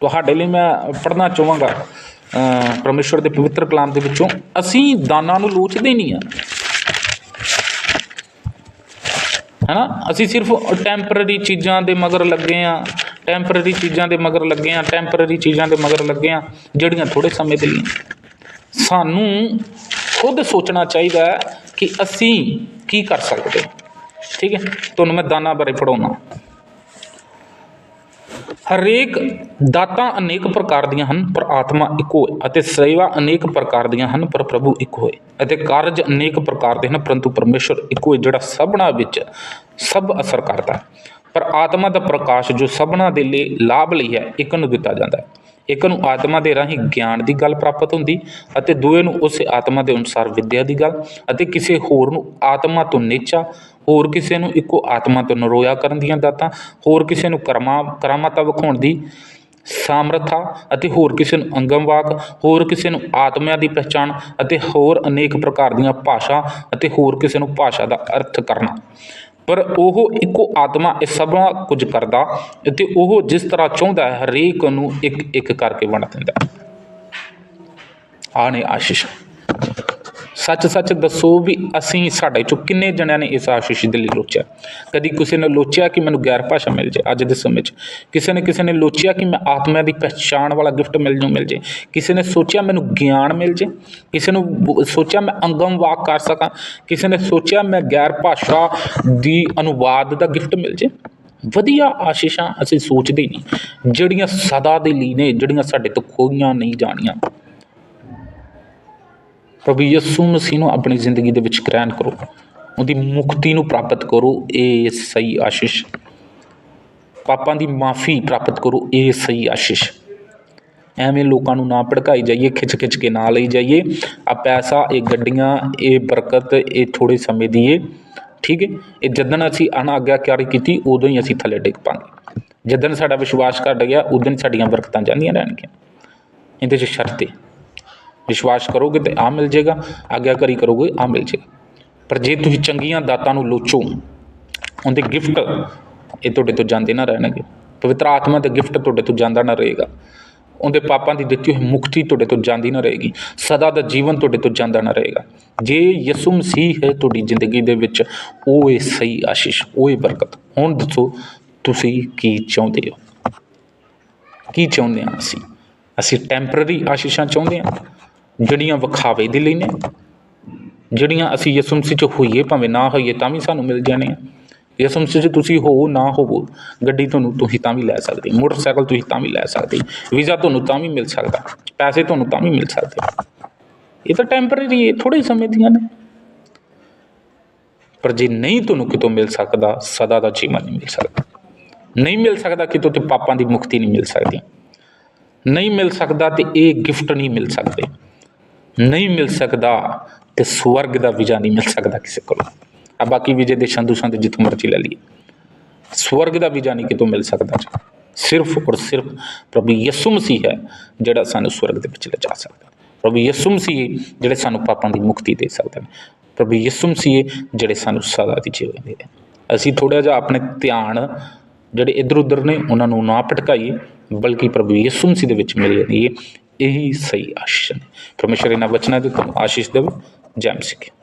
ਤੁਹਾਡੇ ਲਈ ਮੈਂ ਪੜ੍ਹਨਾ ਚਾਹਾਂਗਾ ਅ, ਪਰਮੇਸ਼ਵਰ ਦੇ ਪਵਿੱਤਰ ਕਲਾਮ ਦੇ ਵਿੱਚੋਂ। ਅਸੀਂ ਦਾਨਾਂ ਨੂੰ ਲੋਚਦੇ ਨਹੀਂ ਆ। ਹੈਨਾ? ਅਸੀਂ ਸਿਰਫ ਟੈਂਪਰੇਰੀ ਚੀਜ਼ਾਂ ਦੇ ਮਗਰ ਲੱਗੇ ਆ। ਟੈਂਪਰੇਰੀ ਚੀਜ਼ਾਂ ਦੇ ਮਗਰ ਲੱਗੇ ਆ ਟੈਂਪਰੇਰੀ ਚੀਜ਼ਾਂ ਦੇ ਮਗਰ ਲੱਗੇ ਆ, ਜਿਹੜੀਆਂ ਥੋੜੇ ਸਮੇਂ ਦੇ ਲਈ। ਸਾਨੂੰ ਖੁਦ ਸੋਚਣਾ ਚਾਹੀਦਾ ਕਿ ਅਸੀਂ ਕੀ ਕਰ ਸਕਦੇ। ਠੀਕ ਹੈ? ਤੁਹਾਨੂੰ ਮੈਂ ਦਾਨਾਂ ਬਾਰੇ ਪੜਾਉਣਾ ਹਰੇਕ ਦਾਤਾਂ ਅਨੇਕ ਪ੍ਰਕਾਰ ਦੀਆਂ ਹਨ, ਪਰ ਆਤਮਾ ਇੱਕੋ ਹੈ ਅਤੇ ਸੇਵਾ ਅਨੇਕ ਪ੍ਰਕਾਰ ਦੀਆਂ ਹਨ, ਪਰ ਪ੍ਰਭੂ ਇੱਕੋ ਹੈ ਅਤੇ ਕਾਰਜ ਅਨੇਕ ਪ੍ਰਕਾਰ ਦੇ ਹਨ, ਪਰੰਤੂ ਪਰਮੇਸ਼ਰ ਇੱਕੋ ਹੈ ਜਿਹੜਾ ਸਭਨਾ ਵਿੱਚ ਸਭ ਅਸਰ ਕਰਦਾ ਹੈ। ਪਰ ਆਤਮਾ ਦਾ ਪ੍ਰਕਾਸ਼ ਜੋ ਸਭਨਾ ਦੇ ਲਈ ਲਾਭ ਲਈ ਹੈ, ਇੱਕ ਨੂੰ ਦਿੱਤਾ ਜਾਂਦਾ ਹੈ। ਇੱਕ ਨੂੰ ਆਤਮਾ ਦੇ ਰਾਹੀਂ ਗਿਆਨ ਦੀ ਗੱਲ ਪ੍ਰਾਪਤ ਹੁੰਦੀ ਅਤੇ ਦੂਏ ਨੂੰ ਉਸੇ ਆਤਮਾ ਦੇ ਅਨੁਸਾਰ ਵਿਦਿਆ ਦੀ ਗੱਲ ਅਤੇ ਕਿਸੇ ਹੋਰ ਨੂੰ ਆਤਮਾ ਤੋਂ ਨੀਚਾ ਹੋਰ ਕਿਸੇ ਨੂੰ ਇੱਕੋ ਆਤਮਾ ਤੋਂ ਨਰੋਇਆ ਕਰਨ ਦੀਆਂ ਦਾਤਾਂ, ਹੋਰ ਕਿਸੇ ਨੂੰ ਕਰਮਾ, ਕਰਾਮਾਤਾਂ ਵਿਖਾਉਣ ਦੀ ਸਾਮਰਥਾ ਅਤੇ ਹੋਰ ਕਿਸੇ ਨੂੰ ਅੰਗਮਵਾਕ ਹੋਰ ਕਿਸੇ ਨੂੰ ਆਤਮਿਆਂ ਦੀ ਪਛਾਣ ਅਤੇ ਹੋਰ ਅਨੇਕ ਪ੍ਰਕਾਰ ਦੀਆਂ ਭਾਸ਼ਾ ਅਤੇ ਹੋਰ ਕਿਸੇ ਨੂੰ ਭਾਸ਼ਾ ਦਾ ਅਰਥ ਕਰਨਾ। ਪਰ ਉਹ ਇੱਕੋ ਆਤਮਾ ਇਹ ਸਭ ਕੁਝ ਕਰਦਾ ਅਤੇ ਉਹ ਜਿਸ ਤਰ੍ਹਾਂ ਚਾਹੁੰਦਾ ਹੈ, ਹਰੇਕ ਨੂੰ ਇੱਕ ਇੱਕ ਕਰਕੇ ਵੰਡ ਦਿੰਦਾ। ਹੈ ਨੇ ਆਸ਼ੀਸ਼। ਸੱਚ ਸੱਚ ਦੱਸੋ ਵੀ ਅਸੀਂ ਸਾਡੇ ਚੋਂ ਕਿੰਨੇ ਜਣਿਆਂ ਨੇ ਇਸ ਆਸ਼ੀਸ਼ ਦੇ ਲਈ ਲੋਚਿਆ? ਕਦੀ ਕਿਸੇ ਨੇ ਲੋਚਿਆ ਕਿ ਮੈਨੂੰ ਗੈਰ ਭਾਸ਼ਾ ਮਿਲ ਜੇ ਅੱਜ ਦੇ ਸਮੇਂ 'ਚ? ਕਿਸੇ ਨੇ ਕਿਸੇ ਨੇ ਲੋਚਿਆ ਕਿ ਮੈਂ ਆਤਮਾ ਦੀ ਪਛਾਣ ਵਾਲਾ ਗਿਫਟ ਮਿਲ ਜੂ ਮਿਲ ਜੇ? ਕਿਸੇ ਨੇ ਸੋਚਿਆ ਮੈਨੂੰ ਗਿਆਨ ਮਿਲ ਜੇ? ਕਿਸੇ ਨੂੰ ਸੋਚਿਆ ਮੈਂ ਅੰਗਮ ਵਾਕ ਕਰ ਸਕਾਂ? ਕਿਸੇ ਨੇ ਸੋਚਿਆ ਮੈਂ ਗੈਰ ਭਾਸ਼ਾ ਦੀ ਅਨੁਵਾਦ ਦਾ ਗਿਫਟ ਮਿਲ ਜੇ? ਵਧੀਆ ਆਸ਼ੀਸ਼ਾਂ ਅਸੀਂ ਸੋਚਦੇ ਹੀ ਨਹੀਂ। ਜਿਹੜੀਆਂ ਸਦਾ ਦੇ ਲਈ ਨੇ, ਜਿਹੜੀਆਂ ਸਾਡੇ ਤੋਂ ਖੋਈਆਂ ਨਹੀਂ ਜਾਣੀਆਂ। ਪ੍ਰਭੂ ਯਿਸੂ ਮਸੀਹ ਨੂੰ ਆਪਣੀ ਜ਼ਿੰਦਗੀ ਦੇ ਵਿੱਚ ਗ੍ਰਹਿਣ ਕਰੋ। ਉਹਦੀ ਮੁਕਤੀ ਨੂੰ ਪ੍ਰਾਪਤ ਕਰੋ ਇਹ ਸਹੀ ਆਸ਼ੀਸ਼। ਪਾਪਾਂ ਦੀ ਮਾਫੀ ਪ੍ਰਾਪਤ ਕਰੋ ਇਹ ਸਹੀ ਆਸ਼ੀਸ਼। ਐਵੇਂ ਲੋਕਾਂ ਨੂੰ ਨਾ ਭੜਕਾਈ ਜਾਈਏ ਖਿੱਚ ਖਿੱਚ ਕੇ ਨਾ ਲਈ ਜਾਈਏ। ਆ ਪੈਸਾ, ਇਹ ਗੱਡੀਆਂ, ਇਹ ਬਰਕਤ, ਇਹ ਥੋੜੇ ਸਮੇਂ ਦੀ ਏ, ਠੀਕ ਹੈ ਇਹ ਜਦੋਂ ਅਸੀਂ ਅਣਆਗਿਆਕਾਰੀ ਕੀਤੀ, ਉਦੋਂ ਹੀ ਅਸੀਂ ਥੱਲੇ ਡਿੱਗ ਪਾਂਗੇ। ਜਦੋਂ ਸਾਡਾ ਵਿਸ਼ਵਾਸ ਘਟ ਗਿਆ, ਉਦੋਂ ਸਾਡੀਆਂ ਬਰਕਤਾਂ ਜਾਂਦੀਆਂ ਰਹਿਣਗੀਆਂ। ਇਹਦੇ 'ਚ ਸ਼ਰਤ ਹੈ ਵਿਸ਼ਵਾਸ ਕਰੋਗੇ ਤੇ ਆ ਮਿਲ ਜਾਏਗਾ, ਆਗਿਆਕਾਰੀ ਕਰੋਗੇ ਆ ਮਿਲ ਜਾਏਗਾ। ਪਰ ਜੇ ਤੁਸੀਂ ਚੰਗੀਆਂ ਦਾਤਾਂ ਨੂੰ ਲੋਚੋ, ਉਹਦੇ ਗਿਫਟ ਇਹ ਤੁਹਾਡੇ ਤੋਂ ਜਾਂਦੇ ਨਾ ਰਹਿਣਗੇ। ਪਵਿੱਤਰ ਆਤਮਾ ਦਾ ਗਿਫਟ ਤੁਹਾਡੇ ਤੋਂ ਜਾਂਦਾ ਨਾ ਰਹੇਗਾ। ਉਹਦੇ ਪਾਪਾਂ ਦੀ ਦਿੱਤੀ ਹੋਈ ਮੁਕਤੀ ਤੁਹਾਡੇ ਤੋਂ ਜਾਂਦੀ ਨਾ ਰਹੇਗੀ। ਸਦਾ ਦਾ ਜੀਵਨ ਤੁਹਾਡੇ ਤੋਂ ਜਾਂਦਾ ਨਾ ਰਹੇਗਾ। ਜੇ ਯਿਸੂ ਮਸੀਹ ਹੈ ਤੁਹਾਡੀ ਜ਼ਿੰਦਗੀ ਦੇ ਵਿੱਚ, ਉਹ ਇਹ ਸਹੀ ਆਸ਼ੀਸ਼, ਉਹ ਇਹ ਬਰਕਤ। ਹੁਣ ਦੱਸੋ, ਤੁਸੀਂ ਕੀ ਚਾਹੁੰਦੇ ਹੋ? ਕੀ ਚਾਹੁੰਦੇ ਹਾਂ ਅਸੀਂ? ਅਸੀਂ ਟੈਂਪਰੇਰੀ ਆਸ਼ੀਸ਼ਾਂ ਚਾਹੁੰਦੇ ਹਾਂ? ਜਿਹੜੀਆਂ ਵਿਖਾਵੇ ਦੇ ਲਈ ਨੇ, ਜਿਹੜੀਆਂ ਅਸੀਂ ਯਿਸੂ ਮਸੀਹ 'ਚ ਹੋਈਏ, ਭਾਵੇਂ ਨਾ ਹੋਈਏ, ਤਾਂ ਵੀ ਸਾਨੂੰ ਮਿਲ ਜਾਣੇ ਆ ਯਿਸੂ ਮਸੀਹ 'ਚ ਤੁਸੀਂ ਹੋ, ਨਾ ਹੋਵੋ, ਗੱਡੀ ਤੁਹਾਨੂੰ, ਤੁਸੀਂ ਤਾਂ ਵੀ ਲੈ ਸਕਦੇ। ਮੋਟਰਸਾਈਕਲ ਤੁਸੀਂ ਤਾਂ ਵੀ ਲੈ ਸਕਦੇ। ਵੀਜ਼ਾ ਤੁਹਾਨੂੰ ਤਾਂ ਵੀ ਮਿਲ ਸਕਦਾ। ਪੈਸੇ ਤੁਹਾਨੂੰ ਤਾਂ ਵੀ ਮਿਲ ਸਕਦੇ। ਇਹ ਤਾਂ ਟੈਂਪਰੇਰੀ ਹੈ ਥੋੜੇ ਸਮੇਂ ਦੀਆਂ ਨੇ। ਪਰ ਜੇ ਨਹੀਂ ਤੁਹਾਨੂੰ ਕਿਤੋਂ ਮਿਲ ਸਕਦਾ, ਸਦਾ ਦਾ ਜੀਵਨ ਨਹੀਂ ਮਿਲ ਸਕਦਾ। ਨਹੀਂ ਮਿਲ ਸਕਦਾ ਕਿਤੋਂ ਤੇ ਪਾਪਾਂ ਦੀ ਮੁਕਤੀ ਨਹੀਂ ਮਿਲ ਸਕਦੀ। ਨਹੀਂ ਮਿਲ ਸਕਦਾ ਤੇ ਇਹ ਗਿਫਟ ਨਹੀਂ ਮਿਲ ਸਕਦੇ। ਨਹੀਂ ਮਿਲ ਸਕਦਾ ਤੇ ਸਵਰਗ ਦਾ ਵੀਜ਼ਾ ਨਹੀਂ ਮਿਲ ਸਕਦਾ ਕਿਸੇ ਕੋਲ। ਆ ਬਾਕੀ ਵੀਜ਼ੇ ਦੇਸ਼ਾਂ ਦੂਸਾਂ ਦੇ ਜਿੱਥੋਂ ਮਰਜ਼ੀ ਲੈ ਲਈਏ। ਸਵਰਗ ਦਾ ਵੀਜ਼ਾ ਨਹੀਂ ਕਿਤੋਂ ਮਿਲ ਸਕਦਾ ਸਿਰਫ ਔਰ ਸਿਰਫ ਪ੍ਰਭੂ ਯਿਸੂ ਮਸੀਹ ਹੈ ਜਿਹੜਾ ਸਾਨੂੰ ਸਵਰਗ ਦੇ ਵਿੱਚ ਲਿਜਾ ਸਕਦਾ। ਪ੍ਰਭੂ ਯਿਸੂ ਮਸੀਹ ਜਿਹੜੇ ਸਾਨੂੰ ਪਾਪਾਂ ਦੀ ਮੁਕਤੀ ਦੇ ਸਕਦੇ ਨੇ। ਪ੍ਰਭੂ ਯਿਸੂ ਮਸੀਹ ਜਿਹੜੇ ਸਾਨੂੰ ਸਦਾ ਦੀ ਜੀਵਨ ਦੇ ਅਸੀਂ ਥੋੜਾ ਜਿਹਾ ਆਪਣੇ ਧਿਆਨ ਜਿਹੜੇ ਇੱਧਰ ਉੱਧਰ ਨੇ, ਉਹਨਾਂ ਨੂੰ ਨਾ ਭਟਕਾਈਏ, ਬਲਕਿ ਪ੍ਰਭੂ ਯਿਸੂ ਮਸੀਹ ਦੇ ਵਿੱਚ ਮਿਲ ਰਹੀਏ। ਇਹੀ ਸਹੀ ਆਸ਼ੀਸ਼ ਨੇ। ਪਰਮੇਸ਼ਰ ਇਹਨਾਂ ਵਚਨਾਂ ਦੇ ਤੁਹਾਨੂੰ ਆਸ਼ੀਸ਼ ਦੇਵੇ। ਜੈ ਮਸੀਹ।